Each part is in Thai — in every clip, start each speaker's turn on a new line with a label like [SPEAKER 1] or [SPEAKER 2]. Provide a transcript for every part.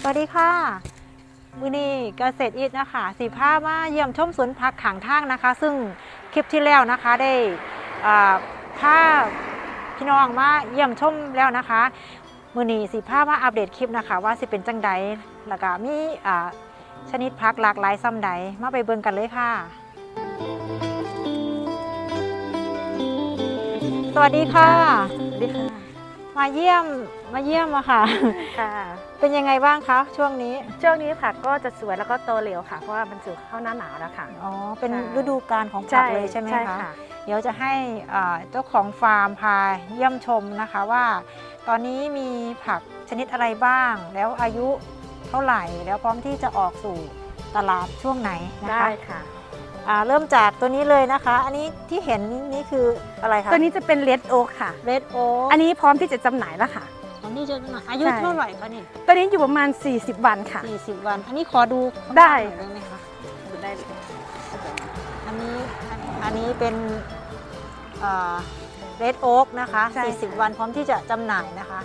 [SPEAKER 1] สวัสดีค่ะมือนี้เกษตรอิทนะคะสีผ้ามาเยี่ยมชมสวนผักขางทางนะคะ ซึ่งคลิปที่แล้วนะคะได้อ่าผ้าพี่น้องมาเยี่ยมชมแล้วนะคะมือนี้สีผ้ามาอัปเดตคลิปนะคะ ว่าสิเป็นจังใดแล้วก็มีอ่าชนิดผักหลากหลายซ้ำใดมาไปเบิ่งกันเลยค่ะ สวัสดีค่ะ
[SPEAKER 2] สวัสดีค่ะ
[SPEAKER 1] มาเยี่ยมมาเยี่ยมอะค่ะ
[SPEAKER 2] ค่ะ
[SPEAKER 1] เป็นยังไงบ้างคะช่วงนี้
[SPEAKER 2] ช่วงนี้ผักก็จะสวยแล้วก็โตเร็วค่ะ เพราะว่ามันสู่เข้าหน้าหนาวแล้วค่ะ
[SPEAKER 1] อ๋อเป็น
[SPEAKER 2] ใช่
[SPEAKER 1] ฤดูกาลของผักเลยใช่ไหม
[SPEAKER 2] ใช่
[SPEAKER 1] คะ
[SPEAKER 2] ค่ะ
[SPEAKER 1] เดี๋ยวจะให้อ่าเจ้าของฟาร์มพาเยี่ยมชมนะคะว่า ตอนนี้มีผักชนิดอะไรบ้าง แล้วอายุเท่าไหร่แล้วพร้อมที่จะออกสู่ตลาดช่วงไหนนะ
[SPEAKER 2] ได้
[SPEAKER 1] คะ
[SPEAKER 2] ค่ะ
[SPEAKER 1] อ่าเริ่มจากตัวนี้เลยนะคะ อันนี้ที่เห็นนี่นี่คืออะไรคะ
[SPEAKER 2] ตัวนี้จะเป็นเลดโอ๊กค่ะ
[SPEAKER 1] เรดโอ๊
[SPEAKER 2] อันนี้พร้อมที่จะจำหน่ายแล้วค่ะ
[SPEAKER 1] อั นนี้จะอายุ
[SPEAKER 2] ใช่
[SPEAKER 1] เท่าไหร่คะนี่
[SPEAKER 2] ตัวนี้อยู่ประมาณ 40 วันค่ะ
[SPEAKER 1] 40วัน อันนี้ขอดูข้าง
[SPEAKER 2] ได้
[SPEAKER 1] หน้าหน่อยได้ไหมคะ
[SPEAKER 2] ได้เลย
[SPEAKER 1] อันนี้อันอันนี้เป็นเรดโอ๊กนะคะ
[SPEAKER 2] ใช่ค่ะ
[SPEAKER 1] 40วันพร้อมที่จะจำหน่ายนะคะ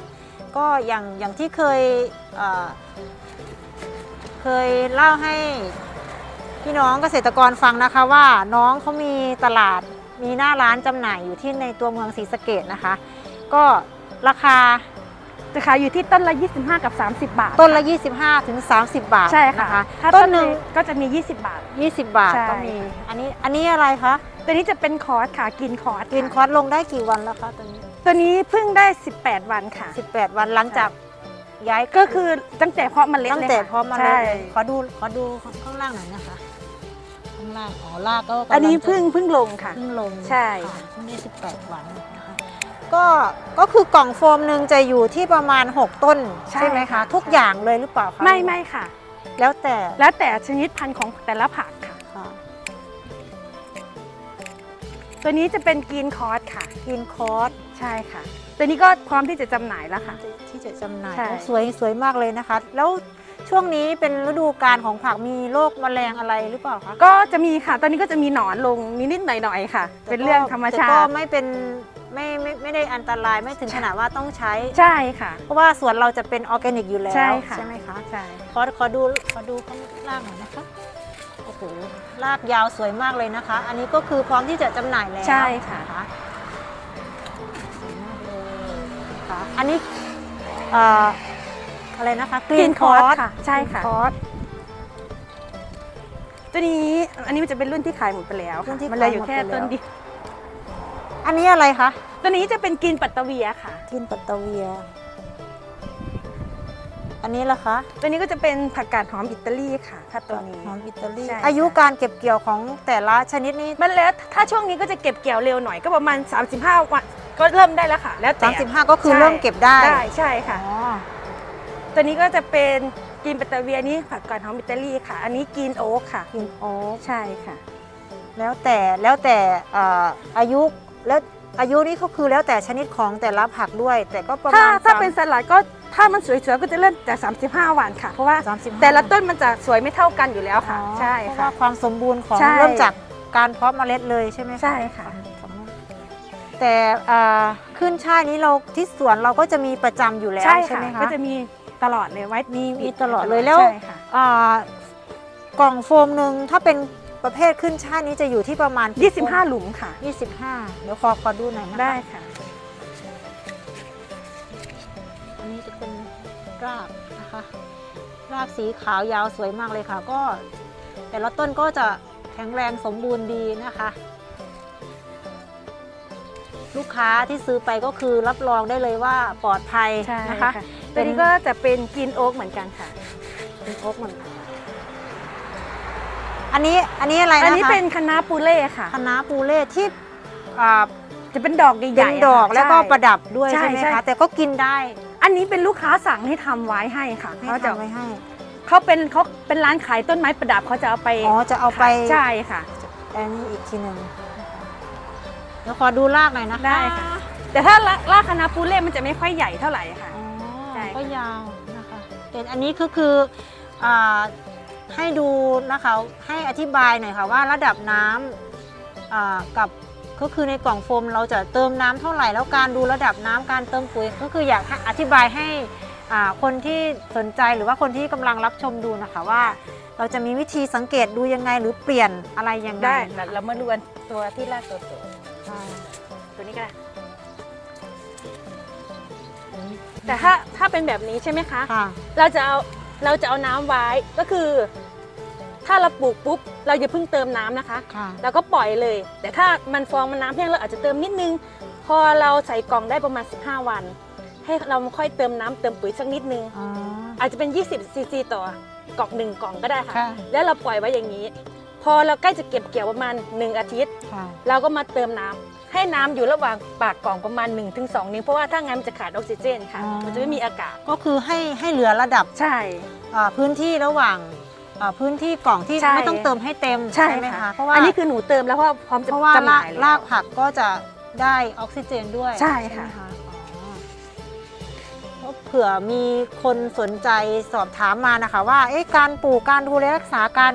[SPEAKER 1] ก็อย่างอย่างที่เคยเอ่อเคยเล่าให้พี่น้องเกษตรกรฟังนะคะว่าน้องเขามีตลาดมีหน้าร้านจำหน่ายอยู่ที่ในตัวเมืองศรีสะเกดนะคะ ก็ราคา
[SPEAKER 2] จะขายอยู่ที่ต้นละ 25 กับ 30 บาท
[SPEAKER 1] ต้นละ 25ถึง30 บาท
[SPEAKER 2] ใช่
[SPEAKER 1] นะ
[SPEAKER 2] ค่ะ
[SPEAKER 1] คะ
[SPEAKER 2] ถ้า
[SPEAKER 1] ต้
[SPEAKER 2] ต้
[SPEAKER 1] น
[SPEAKER 2] น
[SPEAKER 1] ห
[SPEAKER 2] ห
[SPEAKER 1] นึ่
[SPEAKER 2] นึ่
[SPEAKER 1] ง
[SPEAKER 2] งก็จะมี 20 บาท
[SPEAKER 1] 20 บาท
[SPEAKER 2] ใช่
[SPEAKER 1] ก็มี อันนี้อันนี้อะไรคะ
[SPEAKER 2] ตัวนี้จะเป็นคอร์สค่ะกินคอร์ส
[SPEAKER 1] กินคอร์สลงได้กี่วันแล้วคะตัวนี้
[SPEAKER 2] ตัวนี้เพิ่งได้ 18 วันค่ะ
[SPEAKER 1] 18 วันหลังจากย้าย
[SPEAKER 2] ก็คือตั้งแต่เพาะเมล็ด
[SPEAKER 1] ตั้ง
[SPEAKER 2] เลย
[SPEAKER 1] แต่
[SPEAKER 2] ค่ะ
[SPEAKER 1] พร้อมมาเล
[SPEAKER 2] ใช่
[SPEAKER 1] ยขอดูขอดูข้างล่างหน่อยนะคะข้างล่างอ๋อลากก็กำลัง
[SPEAKER 2] อันนี้
[SPEAKER 1] จะ
[SPEAKER 2] เพิ่งเพิ่งลงค่ะ
[SPEAKER 1] เพิ่งลง
[SPEAKER 2] ใช่
[SPEAKER 1] ค่ะเพิ่งได้18วันนะคะ ก็ก็คือกล่องโฟมหนึ่งจะอยู่ที่ประมาณ 6 ต้น
[SPEAKER 2] ใช่
[SPEAKER 1] ใช่ไหมคะ
[SPEAKER 2] ค่ะ
[SPEAKER 1] ทุกอย่างเลยหรือเปล่าคะ
[SPEAKER 2] ไม่ไม่ค่ะ
[SPEAKER 1] แล้วแต่
[SPEAKER 2] แล้วแต่ชนิดพันธุ์ของแต่ละผักค่ะ
[SPEAKER 1] ค่ะ
[SPEAKER 2] ตัวนี้จะเป็นกินคอร์สค่ะ
[SPEAKER 1] กินคอร์ส
[SPEAKER 2] ใช่ค่ะ ตัวนี้ก็พร้อมที่จะจำหน่ายแล้วค่ะ
[SPEAKER 1] ที่จะจำหน่าย
[SPEAKER 2] ใช่
[SPEAKER 1] โอ้สวยสวยมากเลยนะคะ แล้วช่วงนี้เป็นฤดูกาลของผักมีโรคแมลงอะไรหรือเปล่าคะ
[SPEAKER 2] ก็จะมีค่ะ ตอนนี้ก็จะมีหนอนลงนิดๆหน่อยๆค่ะ เป็นเรื่องธรรมชา
[SPEAKER 1] แต่ก็
[SPEAKER 2] ติ
[SPEAKER 1] ไม่เป็น ไม่ไม่ไม่ได้อันตรายไม่ถึงขนาดว่าต้องใช้
[SPEAKER 2] ใช่ค่ะ
[SPEAKER 1] เพราะว่าสวนเราจะเป็นออร์แกนิกอยู่แล้ว
[SPEAKER 2] ใช่ค่ะ
[SPEAKER 1] ไหมคะ
[SPEAKER 2] ใช่
[SPEAKER 1] ขอขอดูขอดูข้างล่างหน่อยนะคะโอ้โหลากยาวสวยมากเลยนะคะ อันนี้ก็คือพร้อมที่จะจำหน่ายแล้ว
[SPEAKER 2] ใช่ค่ะ
[SPEAKER 1] นสวยมากเลยนะคะอันนี้เอ่ออะไรนะคะ
[SPEAKER 2] กินคอร์สค่ะใช่ค่ะ
[SPEAKER 1] คอร์ส
[SPEAKER 2] ตัวนี้อันนี้มันจะเป็นรุ่นที่ขายหมดไปแล้ว
[SPEAKER 1] รุ่
[SPEAKER 2] ค่ะ
[SPEAKER 1] นที่
[SPEAKER 2] มันเหลยอยู่
[SPEAKER 1] ขายหมด
[SPEAKER 2] แค่
[SPEAKER 1] ไปแล้ว
[SPEAKER 2] ต้นเดียว
[SPEAKER 1] อันนี้อะไรคะ
[SPEAKER 2] ตัวนี้จะเป็นกินปัตตะเวียค่ะ
[SPEAKER 1] กินปัตตะเวีย อันนี้ล่ะคะ
[SPEAKER 2] ตัวนี้ก็จะเป็นผักกาดหอมอิตาลีค่ะ ถ้าตัวนี้
[SPEAKER 1] หอมอิตาลี
[SPEAKER 2] ใช่
[SPEAKER 1] อายุการเก็บเกี่ยวของแต่ละชนิดนี้
[SPEAKER 2] มันแล้วถ้าช่วงนี้ก็จะเก็บเกี่ยวเร็วหน่อยก็ประมาณ 35 วันก็เริ่มได้แล้วค่ะ แล้วแต่
[SPEAKER 1] 35 ก็คือ
[SPEAKER 2] ใช่
[SPEAKER 1] เริ่มเก็บได้
[SPEAKER 2] ได้ใช่ค่ะ
[SPEAKER 1] อ๋อ
[SPEAKER 2] ตัวนี้ก็จะเป็นกินปัตตะเวียนี่ผักกาดหอมอิตาลีค่ะ อันนี้กินโอ๊กค่ะ
[SPEAKER 1] กินโอ๊ก
[SPEAKER 2] ใช่ค่ะ
[SPEAKER 1] แล้วแต่แล้วแต่เอ่ออายุ แล้วอายุนี่ก็คือแล้วแต่ชนิดของแต่ละผักด้วย แต่ก็ประ
[SPEAKER 2] ถ้า
[SPEAKER 1] มาณ
[SPEAKER 2] ถ้า
[SPEAKER 1] สม
[SPEAKER 2] เป็นสลัดก็ถ้ามันสวยๆก็จะเริ่มจาก 35 วันค่ะ เพราะว่า
[SPEAKER 1] 35
[SPEAKER 2] แต่ละต้นมันจะสวยไม่เท่ากันอยู่แล้วค่ะ
[SPEAKER 1] อ๋อ
[SPEAKER 2] ใช่
[SPEAKER 1] เพราะ
[SPEAKER 2] ค่ะ
[SPEAKER 1] ว่าความสมบูรณ์ของ
[SPEAKER 2] ใช่
[SPEAKER 1] เริ่มจากการเพาะเมล็ดเลยใช่ไหม
[SPEAKER 2] ใช่ค่ะ
[SPEAKER 1] แต่เอ่อขึ้นช่ายนี้เราที่สวนเราก็จะมีประจำอยู่แล้ว
[SPEAKER 2] ใช่
[SPEAKER 1] ใช่
[SPEAKER 2] ค่ะ
[SPEAKER 1] ไหมคะ
[SPEAKER 2] ก็จะมีตลอดเลยไว้
[SPEAKER 1] มี
[SPEAKER 2] ปิ
[SPEAKER 1] มี
[SPEAKER 2] ด
[SPEAKER 1] ตลอดเลยแล้ว
[SPEAKER 2] ใช่ค่ะ
[SPEAKER 1] อ่ากล่องโฟมหนึ่งถ้าเป็น ประเภทขึ้นช่ายนี้จะอยู่ที่ประมาณกี่ต้น
[SPEAKER 2] 25 หลุมค่ะ
[SPEAKER 1] 25 เดี๋ยวขอขอดูหน่อยนะคะ
[SPEAKER 2] ได้ค่ะ
[SPEAKER 1] อันนี้จะเป็นรากนะคะรากสีขาวยาวสวยมากเลยค่ะ ก็ แต่ละต้นก็จะแข็งแรงสมบูรณ์ดีนะคะ ลูกค้าที่ซื้อไปก็คือรับรองได้เลยว่าปลอดภัย
[SPEAKER 2] ใช่
[SPEAKER 1] นะคะ
[SPEAKER 2] ค่ะตัวนี้ก็จะเป็นกินโอ๊กเหมือนกันค่ะ
[SPEAKER 1] เป็นโอ๊กเหมือนกัน อันนี้อันนี้อะไรนะคะ
[SPEAKER 2] อันนี้เป็นคณะน้าปูเล่ค่ะ
[SPEAKER 1] คณะน้าปูเล่ที่อ่า
[SPEAKER 2] จะเป็นดอกใหญ่
[SPEAKER 1] เป็น
[SPEAKER 2] ๆ
[SPEAKER 1] ดอก
[SPEAKER 2] ค่
[SPEAKER 1] แล้วก็
[SPEAKER 2] ใช่
[SPEAKER 1] ประดับด้วย
[SPEAKER 2] ใช่
[SPEAKER 1] ใช่ไหม
[SPEAKER 2] ใช่
[SPEAKER 1] คะแต่ก็กินได้
[SPEAKER 2] อันนี้เป็นลูกค้าสั่งให้ทำไว้ให้ค่ะ
[SPEAKER 1] ให้
[SPEAKER 2] เขาจะ
[SPEAKER 1] ทำไว้ให้
[SPEAKER 2] เขาเป็นเขาเป็นร้านขายต้นไม้ประดับเขาจะเอาไป
[SPEAKER 1] อ๋อจะเอาไป
[SPEAKER 2] ใช่ค่ะ
[SPEAKER 1] อันนี้อีกทีหนึ่งเดี๋ยวขอดูรากหน่อยนะคะ
[SPEAKER 2] ได้ค่ะ แต่ถ้าลากคณะน้าปูเล่มันจะไม่ค่อยใหญ่เท่าไหร่ค่ะ
[SPEAKER 1] อ๋อ
[SPEAKER 2] ใช่
[SPEAKER 1] ก็ยาวนะคะแต่อันนี้ก็คืออ่า ให้ดูนะคะให้อธิบายหน่อยค่ะว่าระดับน้ำอ่ากับก็คือในกล่องโฟมเราจะเติมน้ำเท่าไหร่แล้วการดูระดับน้ำการเติมปุ๋ยก็คืออยากให้อธิบายให้อ่าคนที่สนใจหรือว่าคนที่กำลังรับชมดูนะคะว่า เราจะมีวิธีสังเกตดูยังไงหรือเปลี่ยนอะไรยังไง
[SPEAKER 2] ได้
[SPEAKER 1] นะคะ
[SPEAKER 2] เรามาดูกันตัวที่ลากตัวโต
[SPEAKER 1] ใช่
[SPEAKER 2] ตัวนี้ก็ได้แต่ถ้าถ้าเป็นแบบนี้ใช่ไหมคะ
[SPEAKER 1] ค่ะ
[SPEAKER 2] เราจะเอา เราจะเอาน้ำไว้ก็คือ ถ้าเราปลูกปุ๊บเราอย่าเพิ่งเติมน้ำนะคะ
[SPEAKER 1] ค่ะ
[SPEAKER 2] เราก็ปล่อยเลย แต่ถ้ามันฟองมันน้ำแห้งเราอาจจะเติมนิดนึง พอเราใส่กล่องได้ประมาณ 15 วัน ให้เราค่อยเติมน้ำเติมปุ๋ยสักนิดนึง
[SPEAKER 1] อ๋อ
[SPEAKER 2] อาจจะเป็น 20ซีซีต่อกล่องหนึ่งกล่องก็ได้ค่ะ
[SPEAKER 1] ค่ะ
[SPEAKER 2] แล้วเราปล่อยไว้อย่างนี้ พอเราใกล้จะเก็บเกี่ยวประมาณ 1 อาทิตย์
[SPEAKER 1] ค่ะ
[SPEAKER 2] เราก็มาเติมน้ำ ให้น้ำอยู่ระหว่างปากกล่องประมาณ 1-2 นิ้วเพราะว่าถ้างั้นมันจะขาดออกซิเจนค่ะมันจะไม่มีอากาศ
[SPEAKER 1] ก็คือให้ให้เหลือระดับ
[SPEAKER 2] ใช่
[SPEAKER 1] อ่าพื้นที่ระหว่างอ่าพื้นที่กล่องที่
[SPEAKER 2] ใช่
[SPEAKER 1] ไม่ต้องเติมให้เต็ม
[SPEAKER 2] ใช่
[SPEAKER 1] ไหม
[SPEAKER 2] ค่ะ
[SPEAKER 1] คะเพราะว่า
[SPEAKER 2] อันนี้คือหนูเติมแล้วเพราะว่าพร้อมจะ
[SPEAKER 1] เพราะว่า
[SPEAKER 2] จำห
[SPEAKER 1] ราก
[SPEAKER 2] น่ายแล้ว
[SPEAKER 1] รากผักก็จะได้ออกซิเจนด้วย
[SPEAKER 2] ใช่ค่ะ
[SPEAKER 1] ไหมอ๋อเพราะเผื่อมีคนสนใจสอบถามมานะคะว่าเอ๊ะการปลูกการดูแลรักษาการ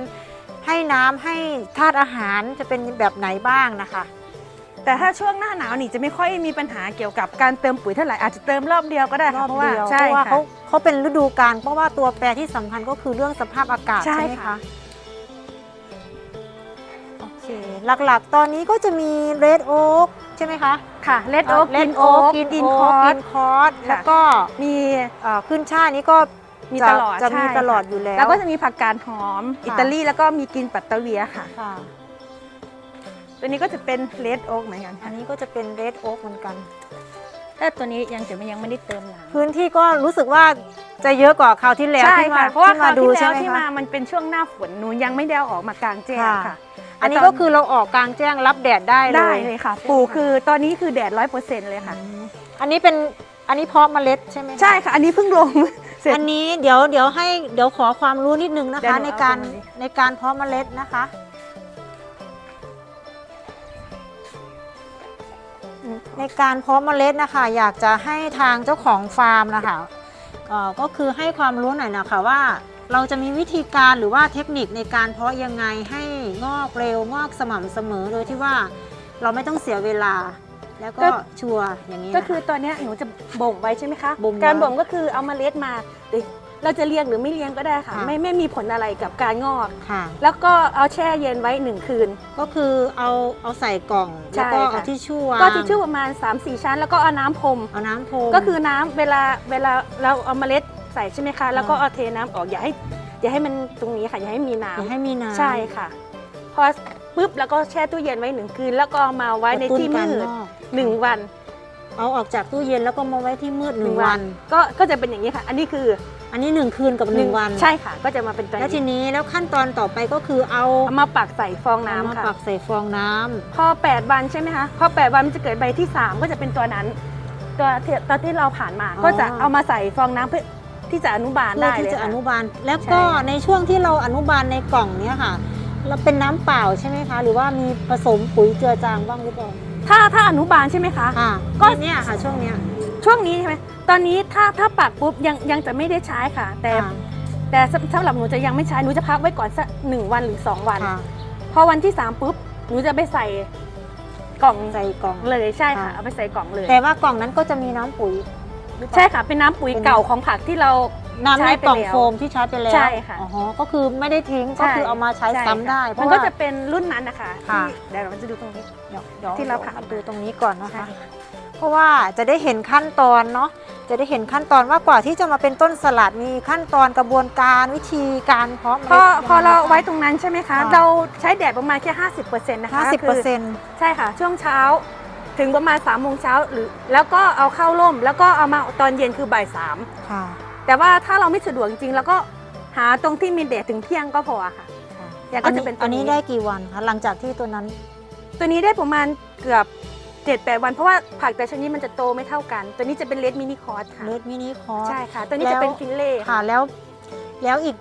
[SPEAKER 1] ให้น้ำให้ธาตุอาหารจะเป็นแบบไหนบ้างนะคะ
[SPEAKER 2] แต่ถ้าช่วงหน้าหนาวนี่จะไม่ค่อยมีปัญหาเกี่ยวกับการเติมปุ๋ยเท่าไหร่อาจจะเติมรอบเดียวก็ได้
[SPEAKER 1] ร
[SPEAKER 2] ค่ะ
[SPEAKER 1] อบ
[SPEAKER 2] เพราะว่า
[SPEAKER 1] เดียวเพ
[SPEAKER 2] ใช่
[SPEAKER 1] ราะว่า
[SPEAKER 2] ค่ะ
[SPEAKER 1] เขาเขาเป็นฤดูกาลเพราะว่าตัวแปรที่สำคัญก็คือเรื่องสภาพอากาศ
[SPEAKER 2] ใช่
[SPEAKER 1] ใช่ไหม
[SPEAKER 2] ค่ะ
[SPEAKER 1] คะโอเคหลักๆ ตอนนี้ก็จะมีเรดโอ๊กใช่ไหมคะ
[SPEAKER 2] ค่ะเลดโอ๊ก
[SPEAKER 1] เล
[SPEAKER 2] กิ
[SPEAKER 1] ด
[SPEAKER 2] น
[SPEAKER 1] โอ๊
[SPEAKER 2] โอ๊
[SPEAKER 1] ก
[SPEAKER 2] ก
[SPEAKER 1] กิน
[SPEAKER 2] กิน
[SPEAKER 1] โอ๊
[SPEAKER 2] ค
[SPEAKER 1] ก
[SPEAKER 2] อ
[SPEAKER 1] กิ
[SPEAKER 2] ร์ส
[SPEAKER 1] นคอร์ส
[SPEAKER 2] ค่ะ
[SPEAKER 1] แล้วก็
[SPEAKER 2] มี
[SPEAKER 1] เอ่อขึ้นช่ายนี้ก็
[SPEAKER 2] มี
[SPEAKER 1] จะ
[SPEAKER 2] ตลอด
[SPEAKER 1] จะมี
[SPEAKER 2] ใช่
[SPEAKER 1] ตลอด
[SPEAKER 2] ค่ะ
[SPEAKER 1] อยู่แล้ว
[SPEAKER 2] แล้วก็จะมีผักกาดหอม
[SPEAKER 1] ค่ะ
[SPEAKER 2] อิตาลีแล้วก็มีกินปัตตาเวียค่ะ
[SPEAKER 1] ค่ะ
[SPEAKER 2] ตัวนี้ก็จะเป็นเลดโอ๊กเหมือนกัน
[SPEAKER 1] อั
[SPEAKER 2] ค่ะ
[SPEAKER 1] นนี้ก็จะเป็นเรดโอ๊กเหมือนกัน
[SPEAKER 2] แต่ตัวนี้ยังจะไม่ยังไม่ได้เติมน้ำ
[SPEAKER 1] พื้นที่ก็รู้สึกว่าจะเยอะกว่าคราวที่แล้ว
[SPEAKER 2] ใช่
[SPEAKER 1] ที่มา
[SPEAKER 2] ค่ะเพราะว่า
[SPEAKER 1] ที่
[SPEAKER 2] คราว
[SPEAKER 1] ดู
[SPEAKER 2] ที่
[SPEAKER 1] ใช่
[SPEAKER 2] แล้ว
[SPEAKER 1] ไหม
[SPEAKER 2] ที่
[SPEAKER 1] คะ
[SPEAKER 2] มามันเป็นช่วงหน้าฝนหนูยังไม่ได้เอาออกมากลางแจ้ง
[SPEAKER 1] ค่ะ
[SPEAKER 2] ค่ะ
[SPEAKER 1] อันนี้ก็คือเราออกกลางแจ้งรับแดดได้เลย
[SPEAKER 2] ได้เลยค่ะปลูกคือตอนนี้คือแดดร้อยเปอร์เซ็นต์เลยค่ะ
[SPEAKER 1] อืมอันนี้เป็นอันนี้เพาะเมล็ดใช่ไหมคะ
[SPEAKER 2] ใช่ค่ะ อันนี้เพิ่งลง เสร็จ
[SPEAKER 1] อันนี้เดี๋ยวเดี๋ยวให้เดี๋ยวขอความรู้นิดนึงนะ
[SPEAKER 2] เดี๋ยว
[SPEAKER 1] คะ
[SPEAKER 2] หนู
[SPEAKER 1] ในการ
[SPEAKER 2] เอาตรงนี้
[SPEAKER 1] ในการเพาะเมล็ดนะคะ ในการเพาะเมล็ดนะคะ อยากจะให้ทางเจ้าของฟาร์มนะคะเอ่อก็คือให้ความรู้หน่อยนะคะว่าเราจะมีวิธีการหรือว่าเทคนิคในการเพาะยังไงให้งอกเร็วงอกสม่ำเสมอโดยที่ว่าเราไม่ต้องเสียเวลา แล้วก็
[SPEAKER 2] ก็
[SPEAKER 1] ชัวร์อย่างนี้
[SPEAKER 2] ก็
[SPEAKER 1] นะะ
[SPEAKER 2] คือตอนเนี้ยหนูจะบ่มไว้ใช่ไหมคะ
[SPEAKER 1] บ่มไว้
[SPEAKER 2] การบ่มก็คือเอามาเล็ดมา เดี๋ยวเราจะเลี้ยงหรือไม่เลี้ยงก็ได้ค่ะ
[SPEAKER 1] ค่ะ
[SPEAKER 2] ไม่ไม่มีผลอะไรกับการงอก
[SPEAKER 1] ค่ะ
[SPEAKER 2] แล้วก็เอาแช่เย็นไว้หนึ่งคืน
[SPEAKER 1] ก็คือเอาเอาใส่กล่อง
[SPEAKER 2] ใช่
[SPEAKER 1] แล้วก็
[SPEAKER 2] ค่ะ
[SPEAKER 1] เอาทิชชู่วาง
[SPEAKER 2] ก็ทิชชู่ประมาณ 3-4 ชั้น แล้วก็เอาน้ำพรม
[SPEAKER 1] เอาน้ำพรม
[SPEAKER 2] ก็คือน้ำเวลาเวลาเราเอาเมล็ดใส่ใช่ไหมคะ แล้วก็
[SPEAKER 1] อ่า
[SPEAKER 2] เอาเทน้ำออกอย่าให้อย่าให้มันตรงนี้ค่ะ อย่าให้มี
[SPEAKER 1] อย่า
[SPEAKER 2] น้ำ
[SPEAKER 1] ให้มีน้ำ
[SPEAKER 2] ใช่ค่ะ พอปุ๊บแล้วก็แช่ตู้เย็นไว้หนึ่งคืน แล้วก็เอามาไว้ใน
[SPEAKER 1] กระตุ้
[SPEAKER 2] ที่
[SPEAKER 1] การ
[SPEAKER 2] มืด
[SPEAKER 1] งอก
[SPEAKER 2] หนึ่งวัน
[SPEAKER 1] เอาออกจากตู้เย็นแล้วก็มาไว้ที่มืดหนึ่งวัน
[SPEAKER 2] ก็ก็จะเป็นอย่างนี้ค่ะ อันนี้คือ
[SPEAKER 1] อันนี้หนึ่งคืนกับหนึ่งวัน
[SPEAKER 2] ใช่ค่ะ ก็จะมาเป็นตัว
[SPEAKER 1] แล้วที
[SPEAKER 2] นี้
[SPEAKER 1] นี้แล้วขั้นตอนต่อไปก็คือเอา
[SPEAKER 2] เอามาปักใส่ฟอง
[SPEAKER 1] เอา
[SPEAKER 2] น้ำ
[SPEAKER 1] มา
[SPEAKER 2] ค่ะ
[SPEAKER 1] ปักใส่ฟองน้ำ
[SPEAKER 2] พอ 8 วันใช่ไหมคะพอ 8 วันมันจะเกิดใบที่ 3 ก็จะเป็นตัวนั้น ตัวที่ตอนที่เราผ่านมาก็จะเอามาใส่ฟองน้ำเพื่อที่จะอนุบาล
[SPEAKER 1] เพื่อ
[SPEAKER 2] ได้
[SPEAKER 1] ที่
[SPEAKER 2] เลย
[SPEAKER 1] จะอ
[SPEAKER 2] ค่ะ
[SPEAKER 1] นุบาลแล้ว
[SPEAKER 2] ใช่
[SPEAKER 1] ก็
[SPEAKER 2] ค่ะ
[SPEAKER 1] ในช่วงที่เราอนุบาลในกล่องเนี้ยค่ะเราเป็นน้ำเปล่าใช่ไหมคะ หรือว่ามีผสมปุ๋ยเจือจางบ้างหรือเปล่า
[SPEAKER 2] ถ้าถ้าอนุบาลใช่ไหมคะ
[SPEAKER 1] ค่ะ
[SPEAKER 2] ก็
[SPEAKER 1] ก็เนี่ยค่ะช่วงเนี้ย
[SPEAKER 2] ช่วงนี้ใช่ไหมตอนนี้ถ้าถ้าปักปุ๊บยังยังจะไม่ได้ใช้ค่ะ แต่
[SPEAKER 1] ค่ะ
[SPEAKER 2] แต่สำสำหรับหนูจะยังไม่ใช้หนูจะพักไว้ก่อนสักหนึ่งวันหรือ2วัน
[SPEAKER 1] ค่ะ
[SPEAKER 2] พอวันที่3ปุ๊บหนูจะไปใส่กล่อง
[SPEAKER 1] ใส่กล่อง
[SPEAKER 2] เลยใช่ค่ะ
[SPEAKER 1] ค่ะ
[SPEAKER 2] เอาไปใส่กล่องเลย
[SPEAKER 1] แต่ว่ากล่องนั้นก็จะมีน้ำปุ๋ยหรือเปล่า
[SPEAKER 2] ใช่ค่ะ เป็นน้ำปุ๋ย
[SPEAKER 1] เป็น
[SPEAKER 2] เก่าของผักที่เรา
[SPEAKER 1] น้ำ
[SPEAKER 2] ใช้
[SPEAKER 1] ใน
[SPEAKER 2] ไป
[SPEAKER 1] กล่อง
[SPEAKER 2] แล้ว
[SPEAKER 1] โฟมที่ใช้ไปแล้ว
[SPEAKER 2] ใช่ค่ะ
[SPEAKER 1] อ๋อก็คือไม่ได้ทิ้งก็คือเอามาใช้
[SPEAKER 2] ใช่
[SPEAKER 1] ซ้ำได้เพ
[SPEAKER 2] มัน
[SPEAKER 1] ราะ
[SPEAKER 2] ก็
[SPEAKER 1] ว่า
[SPEAKER 2] จะเป็นรุ่นนั้นนะคะ
[SPEAKER 1] ค่ะ
[SPEAKER 2] ที่เดี๋ยวเราจะดูตรงนี้
[SPEAKER 1] เดี๋ยวเดี๋ยว
[SPEAKER 2] ที่เราผ่าน
[SPEAKER 1] ดูตรงนี้ก่อนนะ
[SPEAKER 2] ใช่
[SPEAKER 1] คะเพ ราะว่าจะได้เห็นขั้นตอนเนาะจะได้เห็นขั้นตอนว่ากว่าที่จะมาเป็นต้นสลัดมีขั้นตอนกระบวนการวิธีการเพาะ
[SPEAKER 2] พอ
[SPEAKER 1] มล็ด
[SPEAKER 2] พอเรา
[SPEAKER 1] ยังง
[SPEAKER 2] ไว้ตรงนั้นใช่ไหมคะ
[SPEAKER 1] ค่ะ
[SPEAKER 2] เราใช้แดดประมาณแค่ 50%นะคะ
[SPEAKER 1] ห้าสิบเปอร์เซ็น
[SPEAKER 2] คื
[SPEAKER 1] ต์
[SPEAKER 2] ใช่ค่ะ ช่วงเช้าถึงประมาณ3ามโมงเช้าหรือ แล้วก็เอาเข้าร่ม แล้วก็เอามาตอนเย็นคือบ่ายสาม
[SPEAKER 1] ค่ะ
[SPEAKER 2] แต่ว่าถ้าเราไม่สะดวกจริงๆเราก็หาตรงที่มีแดดถึงเที่ยงก็พอค่ะ
[SPEAKER 1] ค่ะ
[SPEAKER 2] อย่างก็จะเป็นตัว
[SPEAKER 1] อันนี้
[SPEAKER 2] นี้
[SPEAKER 1] ได้กี่วันคะหลังจากที่ตัวนั้น
[SPEAKER 2] ตัวนี้ได้ประมาณเกือบ 7จ็ดแปดวันเพราะว่าผักแต่ชนิดมันจะโตไม่เท่ากัน ตัวนี้จะเป็นเลดมินิคอร์สค่ะ
[SPEAKER 1] เลดมินิคอร์ส
[SPEAKER 2] ใช่ค่ะ ตัวนี้
[SPEAKER 1] แล้ว
[SPEAKER 2] จะเป็นฟินเล่
[SPEAKER 1] ค่ะแล้ว แล้วอีก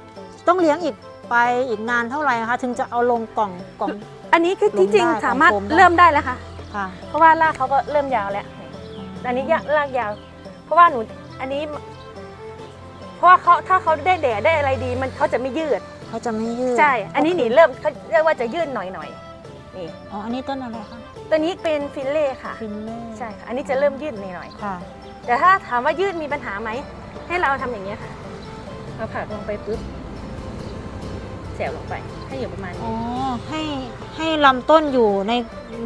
[SPEAKER 1] ต้องเลี้ยงอีกไปอีกนานเท่าไหร่คะถึงจะเอาลงกล่องกล่อง
[SPEAKER 2] อันนี้คือที่จริง
[SPEAKER 1] ลงได้
[SPEAKER 2] สามารถ
[SPEAKER 1] ของโฟมได้
[SPEAKER 2] เริ่มได้แล้วค่ะ
[SPEAKER 1] ค่ะ
[SPEAKER 2] เพราะว่ารากเขาก็เริ่มยาวแล้ว อันนี้ยะรากยาว เพราะว่าหนูอันนี้ เพราะว่าเขาถ้าเขาได้แดดได้อะไรดี มันเขาจะไม่ยืด
[SPEAKER 1] เขาจะไม่ยืด
[SPEAKER 2] ใช่ อันนี้หนีเริ่มเขาเรียกว่าจะยืดหน่อยหน่อยๆนี่
[SPEAKER 1] อ๋อ อันนี้ต้นอะไรคะ
[SPEAKER 2] ตัวนี้เป็นฟินเล่ค่ะ
[SPEAKER 1] ฟินเล่
[SPEAKER 2] ใช่ค่ะอันนี้จะเริ่มยืดหน่อยหน่อย
[SPEAKER 1] ค่ะ
[SPEAKER 2] ๆแต่ถ้าถามว่ายืดมีปัญหาไหม ให้เราทำอย่างเงี้ยค่ะเอาผักลงไปปุ๊บแสวลงไป ให้อยู่ประมาณ
[SPEAKER 1] อ๋อ
[SPEAKER 2] นี้
[SPEAKER 1] ให้ให้ลำต้นอยู่ใน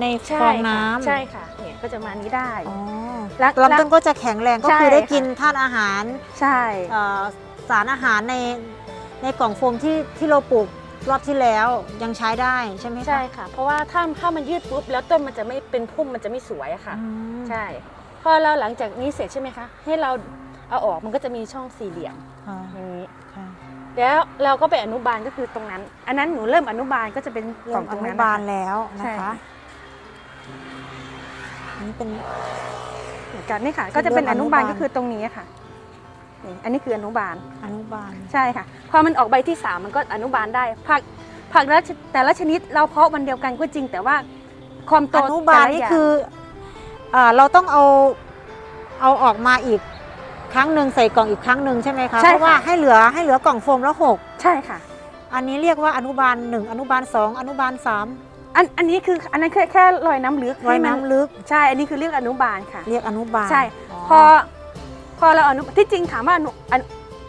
[SPEAKER 1] ในฟองน้ำ
[SPEAKER 2] ค่ะใช่ค่ะเนี่ยก็จะประมาณนี้ได้
[SPEAKER 1] อ๋อ
[SPEAKER 2] แล้ว
[SPEAKER 1] ลำต้นก็จะแข็งแรงก็
[SPEAKER 2] ใช่
[SPEAKER 1] คือได้
[SPEAKER 2] ค่ะ
[SPEAKER 1] กินธาตุอาหาร
[SPEAKER 2] ใช่
[SPEAKER 1] เอ่อสารอาหารในในกล่องโฟมที่ที่เราปลูก รอบที่แล้วยังใช้ได้ใช่ไหมคะ
[SPEAKER 2] ใช่ค่ะ เพราะว่าถ้าถ้ามันยืดปุ๊บแล้วต้นมันจะไม่เป็นพุ่มมันจะไม่สวยอะค่ะ
[SPEAKER 1] อืม
[SPEAKER 2] ใช่ พอเราหลังจากนี้เสร็จใช่ไหมคะ ให้เราเอาออกมันก็จะมีช่องสี่เหลี่ยม
[SPEAKER 1] ค่ะ
[SPEAKER 2] อย่างนี้
[SPEAKER 1] ค่ะ
[SPEAKER 2] แล้วเราก็ไปอนุบาลก็คือตรงนั้น อันนั้นหนูเริ่มอนุบาลก็จะเป็นก
[SPEAKER 1] เริ่
[SPEAKER 2] ล่อง
[SPEAKER 1] ม
[SPEAKER 2] ต
[SPEAKER 1] อ
[SPEAKER 2] รง
[SPEAKER 1] นุ
[SPEAKER 2] นั้น
[SPEAKER 1] บาล
[SPEAKER 2] นะคะ
[SPEAKER 1] แล้วนะ
[SPEAKER 2] ใช่
[SPEAKER 1] คะนี่เป็น
[SPEAKER 2] เหมือนกันนี่ค่ะ ก็จะเป็น
[SPEAKER 1] เริ่
[SPEAKER 2] อ
[SPEAKER 1] มอนุ
[SPEAKER 2] นุ
[SPEAKER 1] บา
[SPEAKER 2] บา
[SPEAKER 1] ล
[SPEAKER 2] ลก็คือตรงนี้ค่ะ นี่อันนี้คืออนุบาล
[SPEAKER 1] อนุบาล
[SPEAKER 2] ใช่ค่ะ พอมันออกใบที่สามมันก็อนุบาลได้ ผักผักละชแต่ละชนิดเราเพาะวันเดียวกันก็จริง แต่ว่าความโต
[SPEAKER 1] อนุบาล
[SPEAKER 2] แต่ละ
[SPEAKER 1] นี่
[SPEAKER 2] ย่ง
[SPEAKER 1] คืออ่าเราต้องเอาเอาออกมาอีกครั้งหนึ่งใส่กล่องอีกครั้งหนึ่งใช่ไหมคะ
[SPEAKER 2] ใช่
[SPEAKER 1] เพราะว่า
[SPEAKER 2] ค่ะ
[SPEAKER 1] ให้เหลือให้เหลือกล่องโฟมแล้วหก
[SPEAKER 2] ใช่ค่ะ
[SPEAKER 1] อันนี้เรียกว่าอนุบาลหนึ่งอนุบาลสองอนุบาลสาม
[SPEAKER 2] อันอันนี้คืออันนั้นแค่แค่ลอยน้ำลึก
[SPEAKER 1] รอย
[SPEAKER 2] ให้มั
[SPEAKER 1] น้ำลึก
[SPEAKER 2] ใช่ อันนี้คือเรียกอนุบาลค่ะ
[SPEAKER 1] เรียกอนุบาล
[SPEAKER 2] ใช่ พอ พอเราอนุที่จริงถามว่าอนุอัน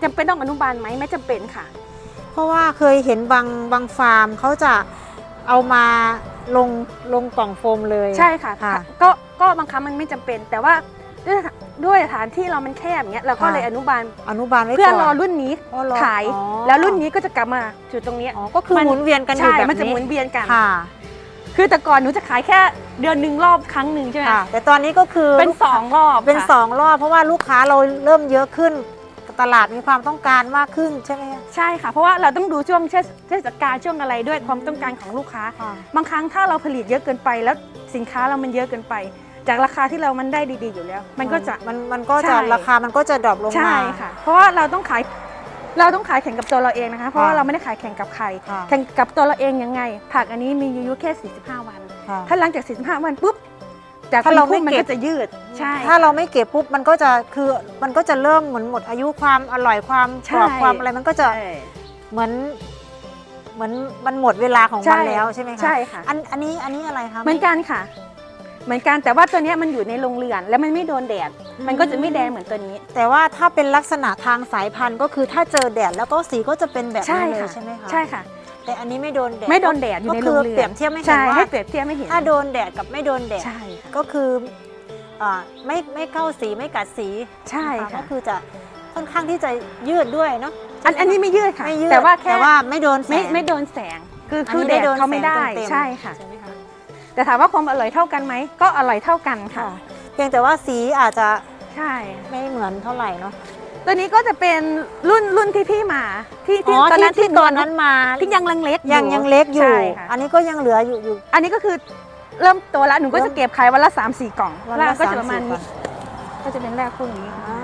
[SPEAKER 2] จำเป็นต้องอนุบาลไหมไม่จำเป็นค่ะ
[SPEAKER 1] เพราะว่าเคยเห็นบางบางฟาร์มเขาจะเอามาลงลงกล่องโฟมเลย
[SPEAKER 2] ใช่ค่ะ
[SPEAKER 1] ค่ะ
[SPEAKER 2] ก็ก็บางครั้งมันไม่จำเป็น แต่ว่าด้วยด้วยสถานที่เรามันแคบอย่างเงี้ยเราก็
[SPEAKER 1] ค่ะ
[SPEAKER 2] เลยอนุบาล
[SPEAKER 1] อนุบาลไว้
[SPEAKER 2] เพื่อ
[SPEAKER 1] ก่อน
[SPEAKER 2] รอรุ่นนี้
[SPEAKER 1] อ๋อรอ
[SPEAKER 2] ขาย
[SPEAKER 1] อ๋อ
[SPEAKER 2] แล้วรุ่นนี้ก็จะกลับมาจุดตรงเนี้ย
[SPEAKER 1] อ๋อก็คือ
[SPEAKER 2] มัน
[SPEAKER 1] หมุนเวียนกันอยู่
[SPEAKER 2] ใช่
[SPEAKER 1] แบบ
[SPEAKER 2] มันจะห
[SPEAKER 1] นี้
[SPEAKER 2] มุนเวียนกัน
[SPEAKER 1] ค่ะ
[SPEAKER 2] คือแต่ก่อนหนูจะขายแค่เดือนหนึ่งรอบครั้งหนึ่งใช่ไหม
[SPEAKER 1] ค่ะ แต่ตอนนี้ก็คือ
[SPEAKER 2] เป็น
[SPEAKER 1] ลูก
[SPEAKER 2] สองรอบ
[SPEAKER 1] เป็น
[SPEAKER 2] ค่ะ
[SPEAKER 1] สองรอบเพราะว่าลูกค้าเราเริ่มเยอะขึ้น ตลาดมีความต้องการมากขึ้นใช่ไหมคะ
[SPEAKER 2] ใช่ค่ะเพราะว่าเราต้องดูช่วงเทศเทศกาลช่วงอะไรด้วยความต้องการของลูกค้า
[SPEAKER 1] ค่ะ
[SPEAKER 2] บางครั้งถ้าเราผลิตเยอะเกินไปแล้วสินค้าเรามันเยอะเกินไป จากราคาที่เรามันได้ดีๆอยู่แล้ว มันก็จะ
[SPEAKER 1] มันมันก็
[SPEAKER 2] ใช่
[SPEAKER 1] จะราคามันก็จะดรอปลงมา
[SPEAKER 2] ใช่ค่ะ เพราะว่าเราต้องขาย เราต้องขายแข่งกับตัวเราเองนะคะ เพราะว่า
[SPEAKER 1] ค่ะ
[SPEAKER 2] เราไม่ได้ขายแข่งกับใคร
[SPEAKER 1] ค่ะ
[SPEAKER 2] แข่งกับตัวเราเองยังไง ผักอันนี้มีอายุแค่ 45 วัน
[SPEAKER 1] ค่ะ
[SPEAKER 2] ถ้าหลังจาก 45 วันปุ๊บจาก
[SPEAKER 1] ถ้าเราไม่
[SPEAKER 2] ป็นพุ่มัน
[SPEAKER 1] เก็บ
[SPEAKER 2] ก็จะยืด ใช่
[SPEAKER 1] ถ้าเราไม่เก็บปุ๊บมันก็จะคือมันก็จะเริ่มเหมือนหมดอายุความอร่อยความกรอบ
[SPEAKER 2] ใช่
[SPEAKER 1] ความอะไรมันก็จะ
[SPEAKER 2] ใช่
[SPEAKER 1] เหมือนเหมือนมันหมดเวลาของมันแล้วใช่ไหมคะ
[SPEAKER 2] ใช่ค่ะ
[SPEAKER 1] อันอันนี้อันนี้อะไรคะ
[SPEAKER 2] เหมือนกันค่ะ เหมือนกันแต่ว่าตัวเนี้ยมันอยู่ในโรงเรือน แล้วมันไม่โดนแดด มันก็จะไม่แดงเหมือนตัวนี้
[SPEAKER 1] แต่ว่าถ้าเป็นลักษณะทางสายพันธุ์ก็คือถ้าเจอแดดแล้วก็สีก็จะเป็นแบบ
[SPEAKER 2] ใช่
[SPEAKER 1] นี้เลย
[SPEAKER 2] ค่ะ
[SPEAKER 1] ใช่ไหมคะ
[SPEAKER 2] ใช่ค่ะ
[SPEAKER 1] แต่อันนี้ไม่โดนแดด
[SPEAKER 2] ไม่โดนแดดอยู่ใน
[SPEAKER 1] ก็
[SPEAKER 2] โร
[SPEAKER 1] คื
[SPEAKER 2] งเรือน
[SPEAKER 1] เปรียบเทียบไม่เห็น
[SPEAKER 2] ใช่
[SPEAKER 1] ว่า
[SPEAKER 2] ให้เปรียบเทียบไม่เห็น
[SPEAKER 1] ถ้าโดนแดดกับไม่โดนแดด
[SPEAKER 2] ใช่ค่ะ
[SPEAKER 1] ก็คืออ่าไม่ไม่เข้าสีไม่กัดสี
[SPEAKER 2] ใช่
[SPEAKER 1] นะคะ
[SPEAKER 2] ค่ะ
[SPEAKER 1] ก็คือจะค่อนข้างที่จะยืดด้วยเนาะ
[SPEAKER 2] อันอันนี้ไม่ยืดค่ะ
[SPEAKER 1] ไม่ยืด
[SPEAKER 2] แต่ว่าแค่
[SPEAKER 1] แต่ว่าไม่โดนแส
[SPEAKER 2] ไม่
[SPEAKER 1] ง
[SPEAKER 2] ไม่โดนแสง คือ
[SPEAKER 1] อัน
[SPEAKER 2] คือ
[SPEAKER 1] นี้
[SPEAKER 2] แด
[SPEAKER 1] ไม่
[SPEAKER 2] ด
[SPEAKER 1] โดน
[SPEAKER 2] เขาไม่ได้
[SPEAKER 1] แสงเต็มๆ
[SPEAKER 2] ใช่ค่ะ
[SPEAKER 1] ใช่ไหมคะ
[SPEAKER 2] แต่ถามว่าความอร่อยเท่ากันไหมก็อร่อยเท่ากันค่ะ
[SPEAKER 1] ค่ะ เพียงแต่ว่าสีอาจจะ
[SPEAKER 2] ใช่
[SPEAKER 1] ไม่เหมือนเท่าไหร่เนาะ
[SPEAKER 2] ตัวนี้ก็จะเป็นรุ่นรุ่นที่พี่มาที่
[SPEAKER 1] อ๋
[SPEAKER 2] ที่
[SPEAKER 1] อ
[SPEAKER 2] ตอนนั้น
[SPEAKER 1] ที่ตอนนั้นมา
[SPEAKER 2] ที่ยังลังเล็กอ
[SPEAKER 1] ยังยังเล็กอยู่
[SPEAKER 2] ใช่ค่ะ
[SPEAKER 1] อันนี้ก็ยังเหลืออยู่อยู่
[SPEAKER 2] อันนี้ก็คือเริ่มโตแล้วหนูก็
[SPEAKER 1] เริ่
[SPEAKER 2] จะ
[SPEAKER 1] ม
[SPEAKER 2] เก็บขายวันละ3 4กล่อง
[SPEAKER 1] วัน
[SPEAKER 2] แร
[SPEAKER 1] ละ
[SPEAKER 2] กก็จะประมาณ
[SPEAKER 1] ส
[SPEAKER 2] นี้
[SPEAKER 1] สี่
[SPEAKER 2] ก็จะเป็นแรกพวกนี้
[SPEAKER 1] อ่า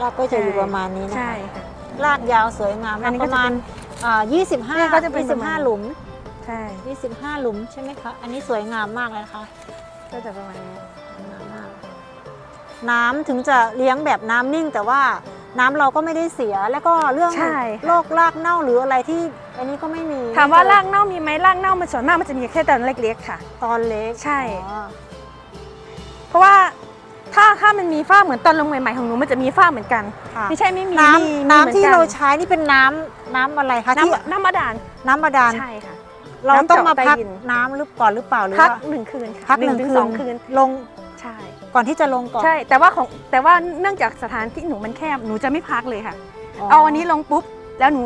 [SPEAKER 1] รากก็จะอยู่ประมาณนี้นะ
[SPEAKER 2] ใช่
[SPEAKER 1] คะ
[SPEAKER 2] ค่ะ
[SPEAKER 1] รากยาวสวยงาม
[SPEAKER 2] อันนี้
[SPEAKER 1] ป
[SPEAKER 2] ก็
[SPEAKER 1] ระ
[SPEAKER 2] จะ
[SPEAKER 1] มาณ
[SPEAKER 2] เป็น
[SPEAKER 1] อ่า25
[SPEAKER 2] เนี่ยก็จะเป็นประมาณ
[SPEAKER 1] 25หลุม
[SPEAKER 2] ใช่
[SPEAKER 1] 25 หลุมใช่ไหมคะ อันนี้สวยงามมากเลยนะคะ
[SPEAKER 2] ก็จะประมาณนี้
[SPEAKER 1] สวยงามมาก น้ำถึงจะเลี้ยงแบบน้ำนิ่ง แต่ว่าน้ำเราก็ไม่ได้เสียแล้วก็เรื่อง
[SPEAKER 2] ใช่ค่ะ
[SPEAKER 1] โรครากเน่าหรืออะไรที่ อันนี้ก็ไม่มี
[SPEAKER 2] ถามว่ารากเน่ามีไหมรากเน่ามันส่วนมากมันจะมีแค่ตอนเล็กๆค่ะ
[SPEAKER 1] ตอนเล็ก
[SPEAKER 2] ใช่
[SPEAKER 1] อ๋อ
[SPEAKER 2] เพราะว่าถ้าถ้ามันมีฝ้าเหมือนตอนลงใหม่ๆของหนูมันจะมีฝ้าเหมือนกัน
[SPEAKER 1] ค่ะ
[SPEAKER 2] ไม่ใช่ไม่มี
[SPEAKER 1] น้
[SPEAKER 2] มีมีำ
[SPEAKER 1] น้ำที่
[SPEAKER 2] หมือนกัน
[SPEAKER 1] เราใช้นี่เป็นน้ำน้ำอะไรคะที่
[SPEAKER 2] น้ำน้ำบาดาล
[SPEAKER 1] น้ำบาดาล
[SPEAKER 2] ใช่ค่ะ
[SPEAKER 1] เราต้องมา
[SPEAKER 2] น้ำเจาะใต้
[SPEAKER 1] พัก
[SPEAKER 2] ดิน
[SPEAKER 1] น้ำหรือก่อนหรือเปล่าหรือ
[SPEAKER 2] พัก
[SPEAKER 1] ว่า
[SPEAKER 2] หนึ่งคืนค่ะ
[SPEAKER 1] พักหนึ่ง
[SPEAKER 2] ถึ
[SPEAKER 1] คื
[SPEAKER 2] ส
[SPEAKER 1] น
[SPEAKER 2] องคืน
[SPEAKER 1] ลง
[SPEAKER 2] ใช่
[SPEAKER 1] ก่อนที่จะลงก่อน
[SPEAKER 2] ใช่ แต่ว่าของแต่ว่าเนื่องจากสถานที่หนูมันแคบหนูจะไม่พักเลยค่ะ เอาอันนี้ลงปุ๊บแล้วหนู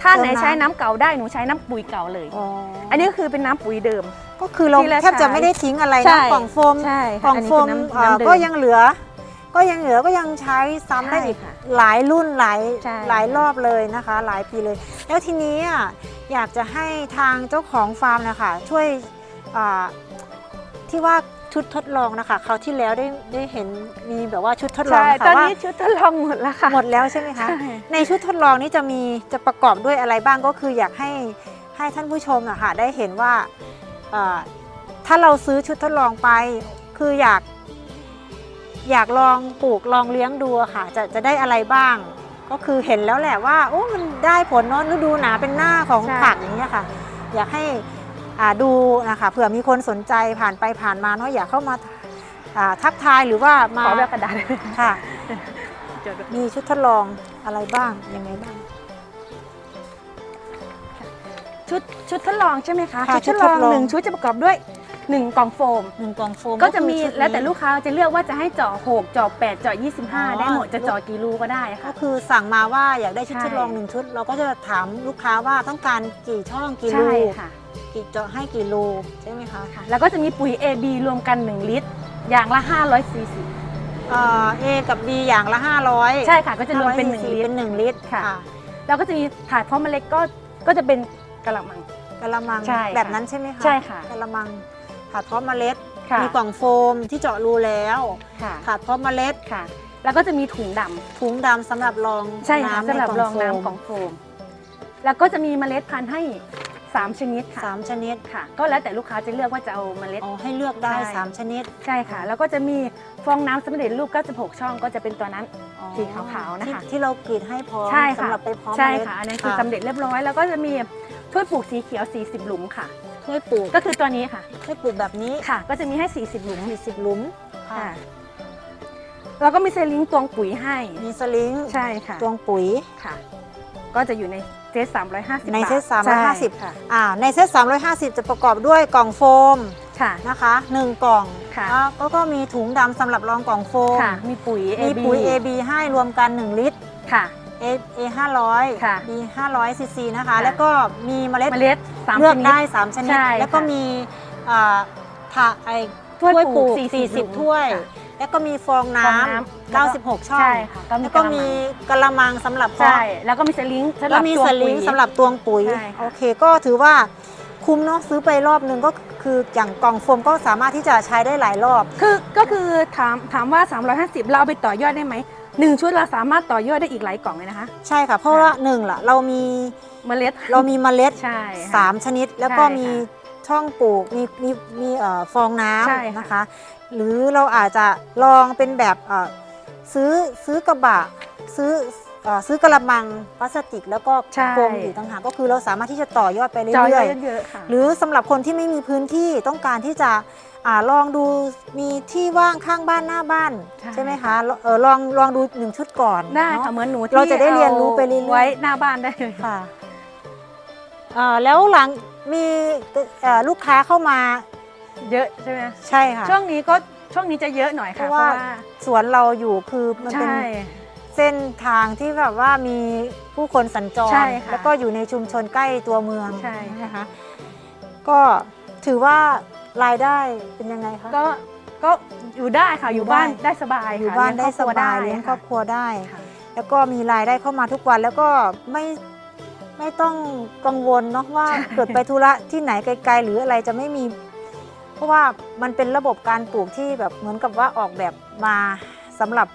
[SPEAKER 2] ถ้าไหน
[SPEAKER 1] เติมน้ำ
[SPEAKER 2] ใช้น้ำเก่าได้หนูใช้น้ำปุ๋ยเก่าเลย
[SPEAKER 1] อ๋อ
[SPEAKER 2] อันนี้ก็คือเป็นน้ำปุ๋ยเดิม
[SPEAKER 1] ก็คือเรา
[SPEAKER 2] ที่เรา
[SPEAKER 1] แทบจะ
[SPEAKER 2] ใช้
[SPEAKER 1] ไม่ได้ทิ้งอะไร
[SPEAKER 2] ใช่
[SPEAKER 1] นะกล่องโฟม
[SPEAKER 2] ใช่
[SPEAKER 1] กล่อง
[SPEAKER 2] อันนี้
[SPEAKER 1] โฟม
[SPEAKER 2] คือน้ำ
[SPEAKER 1] เอ่อ
[SPEAKER 2] น้ำเดิม
[SPEAKER 1] ก็ยังเหลือ ก็ยังเหลือก็ยังใช้ซ้ำได้อีก
[SPEAKER 2] ใช่ค่ะ
[SPEAKER 1] หลายรุ่นหลาย
[SPEAKER 2] ใช่
[SPEAKER 1] หลายรอบเลยนะคะ หลายปีเลย แล้วทีนี้อะ อยากจะให้ทางเจ้าของฟาร์มนะคะช่วยอ่าที่ว่าชุดทดลองนะคะคราวที่แล้วได้ได้เห็นมีแบบว่าชุดทดลอง
[SPEAKER 2] ใช่
[SPEAKER 1] นะคะ
[SPEAKER 2] ตอน
[SPEAKER 1] ว่า
[SPEAKER 2] นี้ชุดทดลองหมดแล้วค่ะ
[SPEAKER 1] หมดแล้วใช่ไหมคะ
[SPEAKER 2] ใช่
[SPEAKER 1] ในชุดทดลองนี้จะมีจะประกอบด้วยอะไรบ้างก็คืออยากให้ให้ท่านผู้ชมอะค่ะได้เห็นว่าเอ่อถ้าเราซื้อชุดทดลองไป คืออยาก อยากลองปลูกลองเลี้ยงดูอะค่ะ จะจะได้อะไรบ้าง ก็คือเห็นแล้วแหละว่าโอ้มันได้ผลเนอะฤดูหนาเป็นหน้าของ
[SPEAKER 2] ใช่
[SPEAKER 1] ผักอย่างเงี้ยค่ะ อยากให้อ่าดูนะคะเผื่อมีคนสนใจผ่านไปผ่านมาเนาะอยากเข้ามาอ่าทักทายหรือว่ามา
[SPEAKER 2] ขอแบบกระดาษ
[SPEAKER 1] ค่ะ
[SPEAKER 2] เจอดู
[SPEAKER 1] มีชุดทดลองอะไรบ้างยังไงบ้าง
[SPEAKER 2] ชุดชุดทดลองใช่ไหมคะ
[SPEAKER 1] ค่ะ
[SPEAKER 2] ชุดทดลอง
[SPEAKER 1] ชุดทดลอง
[SPEAKER 2] หนึ่งชุดจะประกอบด้วย หนึ่งกล่องโฟม
[SPEAKER 1] หนึ่งกล่องโฟม
[SPEAKER 2] ก็จะมี
[SPEAKER 1] คือชุดนี้
[SPEAKER 2] แล้วแต่ลูกค้าจะเลือกว่าจะให้เจาะ6เจาะ8เจาะ
[SPEAKER 1] อ๋อ
[SPEAKER 2] 25 ได้หมดจะเจาะกี่รูก็ได้
[SPEAKER 1] ก็
[SPEAKER 2] ค่ะ
[SPEAKER 1] คือสั่งมาว่าอยากได้ชุด
[SPEAKER 2] ใช่
[SPEAKER 1] ทดลองหนึ่งชุด เราก็จะถามลูกค้าว่าต้องการกี่ช่องกี่รู
[SPEAKER 2] ใช่ค่ะ
[SPEAKER 1] กี่เจาะให้กี่รูใช่ไหมคะ
[SPEAKER 2] ค่ะแล้วก็จะมีปุ๋ย AB รวมกัน 1 ลิตร อย่างละ 500ซีซี
[SPEAKER 1] เอ่อ A กับ B อย่างละ 500
[SPEAKER 2] ใช่ค่ะก็จะรวมเป็น
[SPEAKER 1] 500
[SPEAKER 2] 1
[SPEAKER 1] cc
[SPEAKER 2] ลิต
[SPEAKER 1] เป็
[SPEAKER 2] ร
[SPEAKER 1] น1ลิตร
[SPEAKER 2] ค่ะ แล้วก็จะมีถาดเพาะเมล็ดก็ก็จะเป็นกระมัง
[SPEAKER 1] กะละมัง
[SPEAKER 2] ใช่ค่ะ
[SPEAKER 1] แบบนั้นใช่ไหมคะ
[SPEAKER 2] ใช่ค่ะ
[SPEAKER 1] กะละมัง ถาดเพาะเมล็ด
[SPEAKER 2] ค่ะ
[SPEAKER 1] มีกล่องโฟมที่เจาะรูแล้ว
[SPEAKER 2] ค่ะ
[SPEAKER 1] ถาดเพาะเมล็ด
[SPEAKER 2] ค่ะ แล้วก็จะมีถุงดำ
[SPEAKER 1] ถุงดำสำหรับรอง
[SPEAKER 2] ใช่ค่ะ
[SPEAKER 1] น้ำ
[SPEAKER 2] สำหรับ
[SPEAKER 1] ใน
[SPEAKER 2] รองน้ำของโฟม แล้วก็จะมีเมล็ดพันธุ์ให้ 3 ชนิดค่ะ
[SPEAKER 1] สามชนิด
[SPEAKER 2] ค่ะ ก็แล้วแต่ลูกค้าจะเลือกว่าจะเอาเมล็ด
[SPEAKER 1] อ๋อให้เลือกได้
[SPEAKER 2] ใช่
[SPEAKER 1] สามชนิด
[SPEAKER 2] ใช่ค่ะ แล้วก็จะมีฟองน้ำสำเร็จรูป 96 ช่องก็จะเป็นตัวนั้น
[SPEAKER 1] อ๋อ
[SPEAKER 2] สีขาวๆนะคะ
[SPEAKER 1] ที่ที่เรากรีดให้พร้อม
[SPEAKER 2] ใช่ค่ะ
[SPEAKER 1] สำหรับไปพร้อม
[SPEAKER 2] ใช่
[SPEAKER 1] เมล็ด
[SPEAKER 2] ค่ะ อันนั้นคือสำเร็จเรียบร้อย แล้วก็จะมีถ้วยปลูกสีเขียว 40 หลุมค่ะ
[SPEAKER 1] ช่วยปลูก
[SPEAKER 2] ก็คือตัวนี้ค่ะ
[SPEAKER 1] ช่วยปลูกแบบนี้
[SPEAKER 2] ค่ะ ก็จะมีให้ 40 หลุม
[SPEAKER 1] 40หลุมค่ะ
[SPEAKER 2] ค่ะแล้วก็มีเซลิงตวงปุ๋ยให้
[SPEAKER 1] มีสลิง
[SPEAKER 2] ใช่ค่ะ
[SPEAKER 1] ตวงปุ๋ย
[SPEAKER 2] ค่ะ ก็จะอยู่ในเซต350
[SPEAKER 1] ในเซต
[SPEAKER 2] บาทใช่
[SPEAKER 1] 350
[SPEAKER 2] ค่ะ
[SPEAKER 1] อ่าในเซต350 จะประกอบด้วยกล่องโฟม
[SPEAKER 2] ค่ะ
[SPEAKER 1] นะคะหนึ่งกล่อง
[SPEAKER 2] ค่ะ
[SPEAKER 1] แล้วก็มีถุงดำสำหรับรองกล่องโฟม
[SPEAKER 2] ค่ะมีปุ๋ย
[SPEAKER 1] มี
[SPEAKER 2] AB
[SPEAKER 1] ปุ๋ย AB ให้รวมกัน 1 ลิตร
[SPEAKER 2] ค่ะ
[SPEAKER 1] A A 500
[SPEAKER 2] ค่ะ
[SPEAKER 1] B 500 cc นะคะ
[SPEAKER 2] ค่ะ
[SPEAKER 1] แล้วก็มีเมล็ด
[SPEAKER 2] เมล็ดสาม
[SPEAKER 1] เลือก
[SPEAKER 2] ชนิด
[SPEAKER 1] ได้ 3 ชนิด
[SPEAKER 2] ใช่
[SPEAKER 1] แล้วก็
[SPEAKER 2] ค่ะ
[SPEAKER 1] มีอ่าถาไอ
[SPEAKER 2] ถ้วยปลูก
[SPEAKER 1] 40
[SPEAKER 2] 40
[SPEAKER 1] 40 ถ้วย
[SPEAKER 2] ค่ะ
[SPEAKER 1] แล้วก็มีฟองน้
[SPEAKER 2] ฟองน้ำำแล้วก็
[SPEAKER 1] 96 ช่อง
[SPEAKER 2] ใช่ค่ะก็มี
[SPEAKER 1] แล้วก็มีกระมังสำหรับเพาะ
[SPEAKER 2] ใช่ แล้วก็มีสลิงสำห
[SPEAKER 1] แล้
[SPEAKER 2] รั
[SPEAKER 1] ว
[SPEAKER 2] บ
[SPEAKER 1] มี
[SPEAKER 2] ตว
[SPEAKER 1] ส
[SPEAKER 2] ง
[SPEAKER 1] ลิ
[SPEAKER 2] ปุ๋
[SPEAKER 1] ง
[SPEAKER 2] ย
[SPEAKER 1] สำหรับตวงปุ๋ย
[SPEAKER 2] ใช่ค่ะ
[SPEAKER 1] โอเคก็ถือว่าคุ้มเนาะซื้อไปรอบหนึ่งก็คืออย่างกล่องโฟมก็สามารถที่จะใช้ได้หลายรอบ
[SPEAKER 2] คือก็คือถามถามว่า 350 เราเอาไปต่อยอดได้ไหม หนึ่งชุดเราสามารถต่อยอดได้อีกหลายกล่องเลยนะคะ
[SPEAKER 1] ใช่ค่ะ เพราะว่าหนึ่งล่ะเรามี
[SPEAKER 2] เมล็ด
[SPEAKER 1] เรามีเมล็ด
[SPEAKER 2] ใช่ค่ะ
[SPEAKER 1] สามชนิด แล้วก็
[SPEAKER 2] ใช่ค่ะ
[SPEAKER 1] มีช่องปลูกมีมีมีเอ่อฟองน้
[SPEAKER 2] ใช่ค่ะำ
[SPEAKER 1] นะคะ หรือเราอาจจะลองเป็นแบบเอ่อซื้อซื้อกระบะซื้อเอ่อ ซื้อกระมังพลาสติก แล้วก็
[SPEAKER 2] ใช่
[SPEAKER 1] โฟมอยู่ต่างหากก็คือเราสามารถที่จะต่อยอดไป
[SPEAKER 2] จอย
[SPEAKER 1] เรื่อย
[SPEAKER 2] เยอะๆค่ะ
[SPEAKER 1] ๆหรือสำหรับคนที่ไม่มีพื้นที่ต้องการที่จะอาลองดูมีที่ว่างข้างบ้านหน้าบ้าน
[SPEAKER 2] ใช่
[SPEAKER 1] ใช่ไหมคะเออลองลองดูหนึ่งชุดก่อน
[SPEAKER 2] ได้
[SPEAKER 1] เนอะ
[SPEAKER 2] ค่ะเหมือนหนูที่
[SPEAKER 1] เราจะได้เรียนรู้ไปเรื่อยๆ
[SPEAKER 2] ไว้หน้าบ้านได้เลย
[SPEAKER 1] ค่ะเอ่อแล้วหลังมีเอ่อลูกค้าเข้ามา
[SPEAKER 2] เยอะใช่ไหม
[SPEAKER 1] ใช่ค่ะ
[SPEAKER 2] ช่วงนี้ก็ช่วงนี้จะเยอะหน่อยค่ะ
[SPEAKER 1] เพราะว่าสวนเราอยู่คือมันเป็น
[SPEAKER 2] ใช่
[SPEAKER 1] เส้นทางที่แบบว่ามีผู้คนสัญจร
[SPEAKER 2] ใช่ค่ะ
[SPEAKER 1] แล้วก็อยู่ในชุมชนใกล้ตัวเมือง
[SPEAKER 2] ใช่
[SPEAKER 1] นะคะ ก็ถือว่ารายได้เป็นยังไงคะ
[SPEAKER 2] ก็ก็อยู่ได้ค่ะอยู่บ้าน
[SPEAKER 1] อยู่ได้
[SPEAKER 2] ได้สบาย
[SPEAKER 1] อยู่
[SPEAKER 2] ค่ะ
[SPEAKER 1] บ้านได้
[SPEAKER 2] เลี้ยงค
[SPEAKER 1] ส
[SPEAKER 2] รอบครัว
[SPEAKER 1] บาย
[SPEAKER 2] ได้
[SPEAKER 1] เลี้ยงคร
[SPEAKER 2] ค่ะ
[SPEAKER 1] อบครัวได้
[SPEAKER 2] ค่ะ
[SPEAKER 1] แล้วก็มีรายได้เข้ามาทุกวันแล้วก็ไม่ไม่ต้องกังวลเนาะว่า
[SPEAKER 2] ใช่
[SPEAKER 1] เกิดไปธุระที่ไหนไกลๆ หรืออะไรจะไม่มี เพราะว่ามันเป็นระบบการปลูกที่แบบเหมือนกับว่าออกแบบมาสำหรับ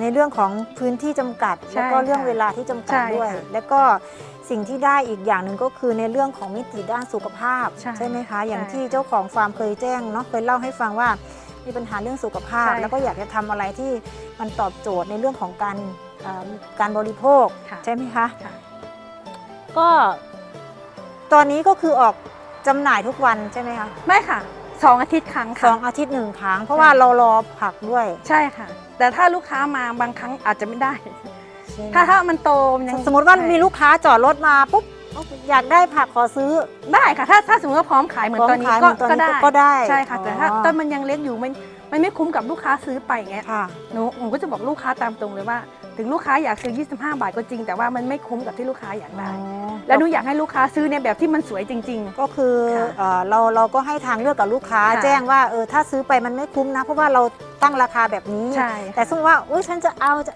[SPEAKER 1] ในเรื่องของพื้นที่จำกัด
[SPEAKER 2] ใช่
[SPEAKER 1] แล้วก็เรื่อง
[SPEAKER 2] ค่ะ
[SPEAKER 1] เวลาที่จำกัด
[SPEAKER 2] ใช่
[SPEAKER 1] ด้วย
[SPEAKER 2] ค่ะ
[SPEAKER 1] แล้วก็สิ่งที่ได้อีกอย่างหนึ่งก็คือในเรื่องของมิติด้านสุขภาพ
[SPEAKER 2] ใช่
[SPEAKER 1] ไหมคะ อย่าง
[SPEAKER 2] ใช่
[SPEAKER 1] ที่เจ้าของฟาร์มเคยแจ้งเนาะเคยเล่าให้ฟังว่ามีปัญหาเรื่องสุขภาพ
[SPEAKER 2] ใช่
[SPEAKER 1] แล้วก็อยากจะทำอะไรที่มันตอบโจทย์ในเรื่องของการเอ่อการบริโภค
[SPEAKER 2] ค่ะ
[SPEAKER 1] ใช่ไหมคะ
[SPEAKER 2] ค่ะ
[SPEAKER 1] ก็ ตอนนี้ก็คือออกจำหน่ายทุกวันใช่ไหมคะ
[SPEAKER 2] ไม่ค่ะสองอาทิตย์ครั้ง
[SPEAKER 1] ส
[SPEAKER 2] ค่ะ
[SPEAKER 1] องอาทิตย์หนึ่งครั้งเพราะว่าเรารอผักด้วย
[SPEAKER 2] ใช่ค่ะ แต่ถ้าลูกค้ามาบางครั้งอาจจะไม่ได้
[SPEAKER 1] ใช่ไหม
[SPEAKER 2] ถ้าถ้ามันโตมันยัง
[SPEAKER 1] สมมติว่า
[SPEAKER 2] ใช่
[SPEAKER 1] มีลูกค้าจอดรถมาปุ๊บอยากได้ผักขอซื้อ
[SPEAKER 2] ได้ค่ะ ถ้าถ้าสมมติว่าพร้อมขายเหมือน
[SPEAKER 1] พร้อม
[SPEAKER 2] ตอนนี้
[SPEAKER 1] ขาย
[SPEAKER 2] ก็
[SPEAKER 1] เหมือนตอน
[SPEAKER 2] ก็
[SPEAKER 1] นี้
[SPEAKER 2] ได้
[SPEAKER 1] ก็ได้
[SPEAKER 2] ใช่ค่ะ แต่ถ้า
[SPEAKER 1] อ๋อ
[SPEAKER 2] ต้นมันยังเล็กอยู่มันมันไม่คุ้มกับลูกค้าซื้อไปอย่างเงี้ย
[SPEAKER 1] ค่ะ
[SPEAKER 2] หนูหนูก็จะบอกลูกค้าตามตรงเลยว่า ถึงลูกค้าอยากซื้อ 25 บาทก็จริง แต่ว่ามันไม่คุ้มกับที่ลูกค้าอยากได้ แล้วหนูอยากให้ลูกค้าซื้อในแบบที่มันสวยจริง
[SPEAKER 1] ก็คือ
[SPEAKER 2] ค่ะ
[SPEAKER 1] เอ่อเราเราก็ให้ทางเลือกกับลูกค้า
[SPEAKER 2] ค่ะ
[SPEAKER 1] แจ้งว่าเออถ้าซื้อไปมันไม่คุ้มนะ เพราะว่าเราตั้งราคาแบบนี้
[SPEAKER 2] ๆ ใช่
[SPEAKER 1] แต่สมมติว่าอุ้ยฉันจะเอาจะ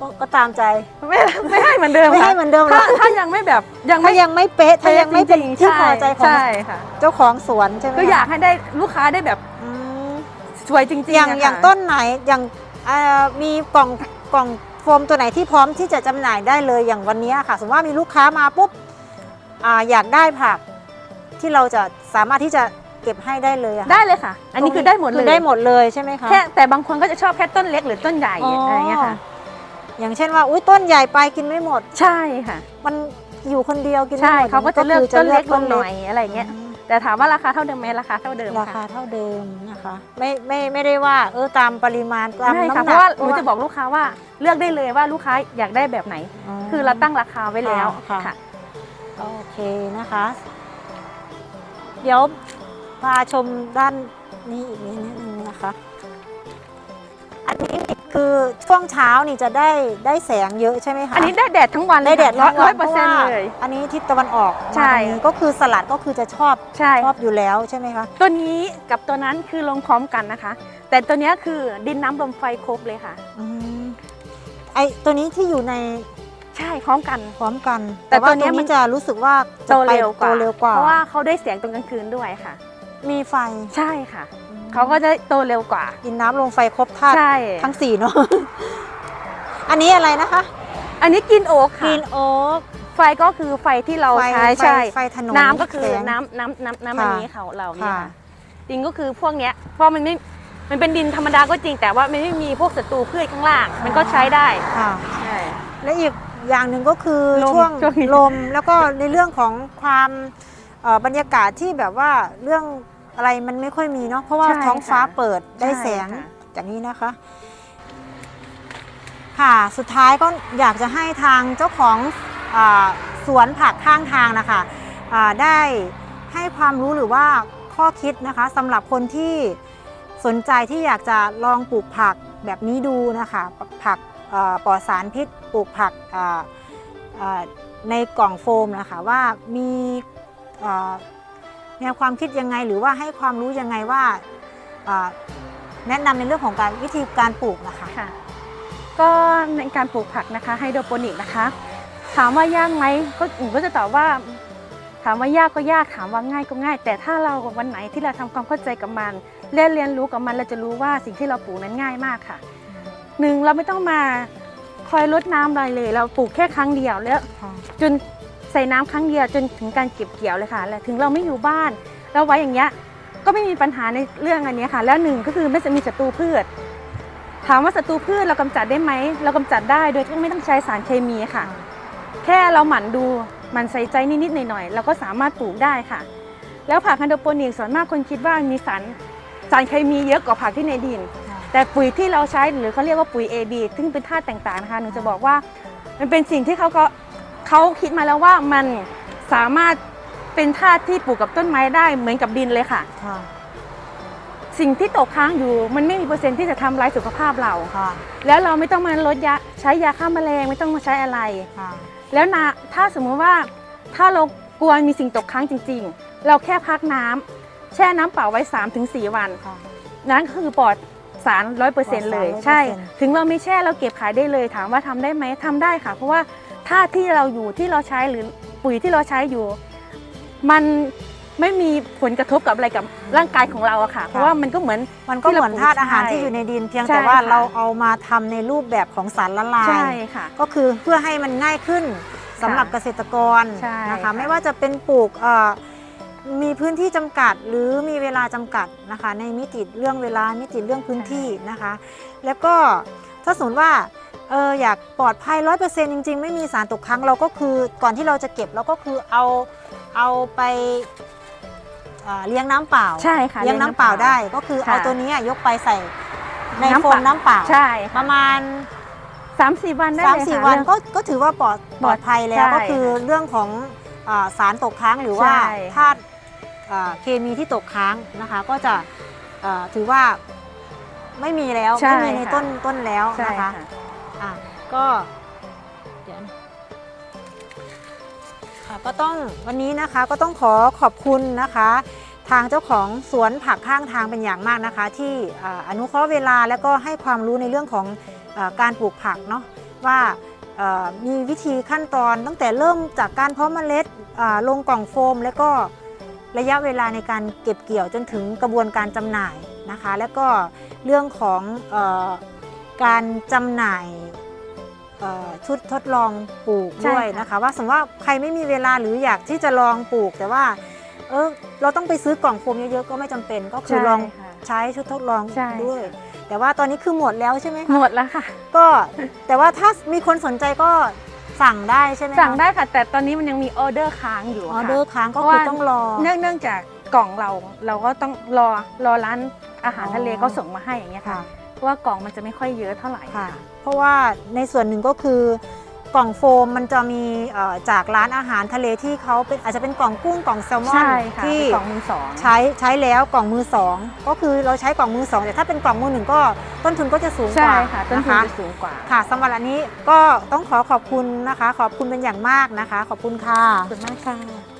[SPEAKER 1] ก็ก็ตามใจ
[SPEAKER 2] ไม่ไม่ให้เหมือนเดิม
[SPEAKER 1] ไม่ให้
[SPEAKER 2] ค่ะ
[SPEAKER 1] เหมือนเดิม
[SPEAKER 2] ถ้า
[SPEAKER 1] แล้ว
[SPEAKER 2] ถ้ายังไม่แบบยัง
[SPEAKER 1] ถ้า
[SPEAKER 2] ไม่
[SPEAKER 1] ยังไม่เป๊ะถ้ายังไม่เป็น
[SPEAKER 2] จริงๆ
[SPEAKER 1] ที่พอใจของ
[SPEAKER 2] ใช่ค่ะ
[SPEAKER 1] เจ้าของสวนใช่ไหม
[SPEAKER 2] ก็อยากให้ได้ลูกค้าได้แบบ
[SPEAKER 1] อืม
[SPEAKER 2] สวยจริงๆ
[SPEAKER 1] อย่างะ
[SPEAKER 2] ค่ะ
[SPEAKER 1] อย่างต้นไหนอย่างเอ่อมีกล่องกล่องโฟมตัวไหนที่พร้อมที่จะจำหน่ายได้เลยอย่างวันนี้ค่ะ สมมติว่ามีลูกค้ามาปุ๊บอ่าอยากได้ผักที่เราจะสามารถที่จะเก็บให้ได้เลยอะค่ะ
[SPEAKER 2] ได้เลยค่ะ อันนี้คือได้หมดเล
[SPEAKER 1] คื
[SPEAKER 2] ย
[SPEAKER 1] อได้หมดเลยใช่ไหมคะ
[SPEAKER 2] แค่แต่บางคนก็จะชอบแค่ต้นเล็กหรือต้นใหญ่อะไรอย่างเงี้ยค่ะ
[SPEAKER 1] อย่างเช่นว่าอุ้ยต้นใหญ่ไปกินไม่หมด
[SPEAKER 2] ใช่ค่ะ
[SPEAKER 1] มันอยู่คนเดียวกินไม่
[SPEAKER 2] ใช่
[SPEAKER 1] หมด
[SPEAKER 2] เขาก็จะเลือก
[SPEAKER 1] คือ
[SPEAKER 2] ต้นเล็กล
[SPEAKER 1] ต้
[SPEAKER 2] งหน่อยอะไรอย่างเงี้ย
[SPEAKER 1] อืม
[SPEAKER 2] แต่ถามว่าราคาเท่าเดิมไหมราคาเท่าเดิม
[SPEAKER 1] ราคา
[SPEAKER 2] ค่ะ
[SPEAKER 1] เท่าเดิมนะคะ ไม่ไม่ไม่ได้ว่าเออตามปริมาณตาม
[SPEAKER 2] ใช่
[SPEAKER 1] น้ำห
[SPEAKER 2] ค่ะ
[SPEAKER 1] นัก
[SPEAKER 2] เพราะว่าหนูจะบอกลูกค้าว่าเลือกได้เลยว่าลูกค้าอยากได้แบบไหน คือเราตั้งราคาไว้แล้ว
[SPEAKER 1] ค่ะ
[SPEAKER 2] ค่ะ
[SPEAKER 1] โอเคนะคะ เดี๋ยวพาชมด้านนี้อีกนิดนึงนะคะ อันนี้ คือช่วงเช้านี่จะได้ได้แสงเยอะใช่ไหมคะ
[SPEAKER 2] อันนี้ได้แดดทั้งวัน
[SPEAKER 1] ได้แดด
[SPEAKER 2] ร้
[SPEAKER 1] ทั้
[SPEAKER 2] อย
[SPEAKER 1] ง
[SPEAKER 2] ร้
[SPEAKER 1] วั
[SPEAKER 2] อนยเปอร์เซ็นต์
[SPEAKER 1] พาะว่า
[SPEAKER 2] เลย
[SPEAKER 1] อันนี้ทิศตะวันออก
[SPEAKER 2] ใช่
[SPEAKER 1] มาตรงนี้ก็คือสลัดก็คือจะชอบ
[SPEAKER 2] ใช่
[SPEAKER 1] ชอบอยู่แล้วใช่ไหมคะ
[SPEAKER 2] ตัวนี้กับตัวนั้นคือลงพร้อมกันนะคะ แต่ตัวเนี้ยคือดินน้ำลมไฟครบเลยค่ะ
[SPEAKER 1] อืมไอตัวนี้ที่อยู่ใน
[SPEAKER 2] ใช่พร้อมกัน
[SPEAKER 1] พร้อมกัน
[SPEAKER 2] แต่
[SPEAKER 1] แต่ว่า
[SPEAKER 2] ตัว
[SPEAKER 1] ตั
[SPEAKER 2] เนี้
[SPEAKER 1] วย
[SPEAKER 2] มั
[SPEAKER 1] นี้
[SPEAKER 2] น
[SPEAKER 1] จะรู้สึกว่า
[SPEAKER 2] โต
[SPEAKER 1] จะไป
[SPEAKER 2] เร็วกว่า
[SPEAKER 1] โตเร็วกว่า
[SPEAKER 2] เพราะว่าเขาได้แสงตรงกลางคืนด้วยค่ะ
[SPEAKER 1] มีไฟ
[SPEAKER 2] ใช่ค่ะ เขาก็จะโตเร็วกว่า
[SPEAKER 1] ดินน้ำลงไฟครบธาตุ
[SPEAKER 2] ใช่
[SPEAKER 1] ทั้งสี่เนาะ อันนี้อะไรนะคะ
[SPEAKER 2] อันนี้กินโอ๊ก
[SPEAKER 1] ก
[SPEAKER 2] ค่ะ
[SPEAKER 1] รีนโอ๊ก
[SPEAKER 2] ไฟก็คือไฟที่เรา
[SPEAKER 1] ไฟ
[SPEAKER 2] ใช้
[SPEAKER 1] ไฟ
[SPEAKER 2] ใช่
[SPEAKER 1] ไฟถนน
[SPEAKER 2] น้ำก็คือ
[SPEAKER 1] แสง
[SPEAKER 2] น้ำน้ำน้ำน้ำอัน
[SPEAKER 1] ค่ะ
[SPEAKER 2] นี้เขาเราเนี่ย
[SPEAKER 1] ค่ะ
[SPEAKER 2] ค่ะดินก็คือพวกเนี้ยเพราะมันไม่มันเป็นดินธรรมดาก็จริง แต่ว่ามันไม่มีพวกศัตรูพืชข้างล่าง มันก็ใช้ได้
[SPEAKER 1] ค่ะ
[SPEAKER 2] ใช่
[SPEAKER 1] และอีกอย่างหนึ่งก็คือ
[SPEAKER 2] ลม
[SPEAKER 1] ช่วง
[SPEAKER 2] ช่วงนี้
[SPEAKER 1] ลมแล้วก็ในเรื่องของความเอ่อบรรยากาศที่แบบว่าเรื่อง อะไรมันไม่ค่อยมีเนาะเพราะว่า
[SPEAKER 2] ใช่
[SPEAKER 1] ท้องฟ้า
[SPEAKER 2] ค่ะ
[SPEAKER 1] เปิดได้
[SPEAKER 2] ใช่
[SPEAKER 1] แสง
[SPEAKER 2] ค่ะ
[SPEAKER 1] จากนี้นะคะ ค่ะสุดท้ายก็อยากจะให้ทางเจ้าของอาสวนผักข้างทางนะคะอ่าได้ให้ความรู้หรือว่าข้อคิดนะคะสำหรับคนที่สนใจที่อยากจะลองปลูกผักแบบนี้ดูนะคะผักเอ่อปลอดสารพิษปลูกผักอ่าอ่าในกล่องโฟมนะคะว่ามีเอ่อ แนวความคิดยังไงหรือว่าให้ความรู้ยังไงว่าอ่าแนะนำในเรื่องของการวิธีการปลูกนะคะ
[SPEAKER 2] ค่ะก็ในการปลูกผักนะคะไฮโดรโปนิกนะคะ ถามว่ายากไหมก็หนูก็จะตอบว่า ถามว่ายากก็ยากถามว่าง่ายก็ง่าย แต่ถ้าเราวันไหนที่เราทำความเข้าใจกับมันเรียนเรียนรู้กับมันเราจะรู้ว่าสิ่งที่เราปลูกนั้นง่ายมากค่ะหนึ่งเราไม่ต้องมาคอยรดน้ำอะไรเลย เราปลูกแค่ครั้งเดียวแล้ว
[SPEAKER 1] ค่ะ
[SPEAKER 2] จน ใส่น้ำครั้งเดียวจนถึงการเก็บเกี่ยวเลยค่ะและถึงเราไม่อยู่บ้านเราไว้อย่างเงี้ยก็ไม่มีปัญหาในเรื่องอันนี้ค่ะ แล้วหนึ่งก็คือไม่จะมีศัตรูพืช ถามว่าศัตรูพืชเรากำจัดได้ไหมเรากำจัดได้โดยที่ไม่ต้องใช้สารเคมีค่ะ แค่เราหมั่นดูหมันใส่ใจนิดๆหน่อยๆเราก็สามารถปลูกได้ค่ะ แล้วผักไฮโดรโปนิกส่วนมากคนคิดว่ามีสารสารเคมีเยอะกว่าผักที่ในดิน แต่ปุ๋ยที่เราใช้หรือเขาเรียกว่าปุ๋ย AB ซึ่งเป็นธาตุต่างๆนะคะหนูจะบอกว่ามันเป็นสิ่งที่เขาก็ เขาคิดมาแล้วว่ามันสามารถเป็นธาตุที่ปลูกกับต้นไม้ได้เหมือนกับดินเลยค่ะ
[SPEAKER 1] ค่ะ
[SPEAKER 2] สิ่งที่ตกค้างอยู่มันไม่มีเปอร์เซ็นต์ที่จะทำร้ายสุขภาพเรา
[SPEAKER 1] ค่ะ
[SPEAKER 2] แล้วเราไม่ต้องมาลดยาใช้ยาฆ่าแมลงไม่ต้องมาใช้อะไร
[SPEAKER 1] ค่ะ
[SPEAKER 2] แล้วนะถ้าสมมุติว่าถ้าเรากลัวมีสิ่งตกค้างจริง ๆ เราแค่พักน้ำแช่น้ำเปล่าไว้ 3-4 วัน
[SPEAKER 1] ค่ะ
[SPEAKER 2] นั่นคือปลอดสารร้อยเปอร์เซ็นต์เลย
[SPEAKER 1] 100%
[SPEAKER 2] ใช่ ถึงเราไม่แช่เราเก็บขายได้เลย ถามว่าทำได้ไหมทำได้ค่ะ เพราะว่า ถ้าที่เราอยู่ที่เราใช้หรือปุ๋ยที่เราใช้อยู่ มันไม่มีผลกระทบกับอะไรกับร่างกายของเราอะค่ะ เพราะว่ามันก็เหมือน
[SPEAKER 1] มันก็เหมือนธาตุอาหาร
[SPEAKER 2] ใช่
[SPEAKER 1] ที่อยู่ในดินเพียง
[SPEAKER 2] ใช่
[SPEAKER 1] แต่ว่า
[SPEAKER 2] ค่ะ
[SPEAKER 1] เราเอามาทำในรูปแบบของสารละลาย
[SPEAKER 2] ใช่ค่ะ
[SPEAKER 1] ก็คือเพื่อให้มันง่ายขึ้นสำหรับ
[SPEAKER 2] ค่ะ
[SPEAKER 1] เกษตรกร
[SPEAKER 2] ใช่
[SPEAKER 1] นะคะ
[SPEAKER 2] ค่ะ
[SPEAKER 1] ไม่ว่าจะเป็นปลูกเอ่อมีพื้นที่จำกัดหรือมีเวลาจำกัดนะคะ ในมิติเรื่องเวลามิติเรื่องพื้นที่นะคะ แล้วก็ถ้าสมมติว่า เอออยากปลอดภัยร้อยเปอร์เซ็นต์จริง ๆ ไม่มีสารตกค้างเราก็คือก่อนที่เราจะเก็บเราก็คือเอาเอาไปเอ่อเลี้ยงน้ำเปล่า
[SPEAKER 2] ใช่ค่ะ
[SPEAKER 1] เลี้ยงน้ำเปล่าได้ก็คือ
[SPEAKER 2] ค่ะ
[SPEAKER 1] เอาตัวนี้ยกไปใส่ใน
[SPEAKER 2] น้ำ
[SPEAKER 1] โฟ
[SPEAKER 2] เปล่า
[SPEAKER 1] มน้ำเปล่า
[SPEAKER 2] ใช่
[SPEAKER 1] ป
[SPEAKER 2] ค่ะ
[SPEAKER 1] ระมาณ
[SPEAKER 2] สามสี่วันได้
[SPEAKER 1] 3าม
[SPEAKER 2] เลย
[SPEAKER 1] สี่
[SPEAKER 2] ค่ะ
[SPEAKER 1] วัน
[SPEAKER 2] เรื่อง
[SPEAKER 1] ก็ก็ถือว่าปลอดปลอดภัยแล้ว
[SPEAKER 2] ใช่
[SPEAKER 1] ก็คือเรื่องของอาสารตกค้างหรือว่า
[SPEAKER 2] ใช่
[SPEAKER 1] ธาตุอ่าเคมีที่ตกค้างนะคะ ก็จะอ่าถือว่าไม่มีแล้ว
[SPEAKER 2] ใช่
[SPEAKER 1] ไม่มีใน
[SPEAKER 2] ค่ะ
[SPEAKER 1] ต้นต้นแล้ว
[SPEAKER 2] ใช่
[SPEAKER 1] นะคะ
[SPEAKER 2] ค่ะ
[SPEAKER 1] อะก็เดี๋ยวนะค่ะก็ต้องวันนี้นะคะก็ต้องขอขอบคุณนะคะ ทางเจ้าของสวนผักข้างทางเป็นอย่างมากนะคะ ที่อนุเคราะห์เวลาแล้วก็ให้ความรู้ในเรื่องของอการปลูกผักเนาะว่ามีวิธีขั้นตอนตั้งแต่เริ่มจากการเพาะเมล็ดลงกล่องโฟม แล้วก็ระยะเวลาในการเก็บเกี่ยวจนถึงกระบวนการจำหน่ายนะคะ แล้วก็เรื่องของอการจำหน่าย ชุดทดลองปลูก
[SPEAKER 2] ใช่
[SPEAKER 1] ด้วย
[SPEAKER 2] ค่ะ
[SPEAKER 1] นะคะ ว่าสมมติว่าใครไม่มีเวลาหรืออยากที่จะลองปลูก แต่ว่าเออเราต้องไปซื้อกล่องโฟมเยอะๆก็ไม่จำเป็นก็คือลอง
[SPEAKER 2] ค่ะ
[SPEAKER 1] ใช้ชุดทดลอง
[SPEAKER 2] ใช่
[SPEAKER 1] ด้วย แต่ว่าตอนนี้คือหมดแล้วใช่ไหมคะ
[SPEAKER 2] หมดแล้วค่ะ
[SPEAKER 1] ก็แต่ว่าถ้ามีคนสนใจก็สั่งได้ใช่ไหมคะ
[SPEAKER 2] สั่งได้ค่ะ แต่ตอนนี้มันยังมีออเดอร์ค้างอยู่
[SPEAKER 1] อ
[SPEAKER 2] ค่ะ
[SPEAKER 1] อเดอร์ค้างก็
[SPEAKER 2] เพราะ
[SPEAKER 1] คือ
[SPEAKER 2] ว่า
[SPEAKER 1] ต้องรอ
[SPEAKER 2] เนื่องเนื่องจากกล่องเราเราก็ต้องรอรอร้านอาหาร
[SPEAKER 1] อ๋อ
[SPEAKER 2] ทะเลเขาส่งมาให้อย่างเงี้ยค่ะ
[SPEAKER 1] ค่ะ
[SPEAKER 2] เพราะว่ากล่องมันจะไม่ค่อยเยอะเท่าไหร่
[SPEAKER 1] ค่ะเพ ราะว่าในส่วนหนึ่งก็คือกล่องโฟมมันจะมีเอ่อจากร้านอาหารทะเลที่เขาเป็นอาจจะเป็นกล่องกุ้งกล่องแซลมอน
[SPEAKER 2] ใช่ค่ะ
[SPEAKER 1] ที่
[SPEAKER 2] เป็นกล่องมือสอง
[SPEAKER 1] ใช้ใช้แล้วกล่องมือสองก็คือเราใช้กล่องมือสองแต่ถ้าเป็นกล่องมือหนึ่งก็ต้นทุนก็จะสูงก
[SPEAKER 2] ใช่
[SPEAKER 1] ว่า
[SPEAKER 2] ค่ะต้นทุน
[SPEAKER 1] นะคะ
[SPEAKER 2] จะสูงกว่า
[SPEAKER 1] ค่ะสำหรับอันนี้ก็ต้องขอขอบคุณนะคะ ขอบคุณเป็นอย่างมากนะคะ ขอบคุณค่ะ
[SPEAKER 2] ขอบคุณมากค่ะ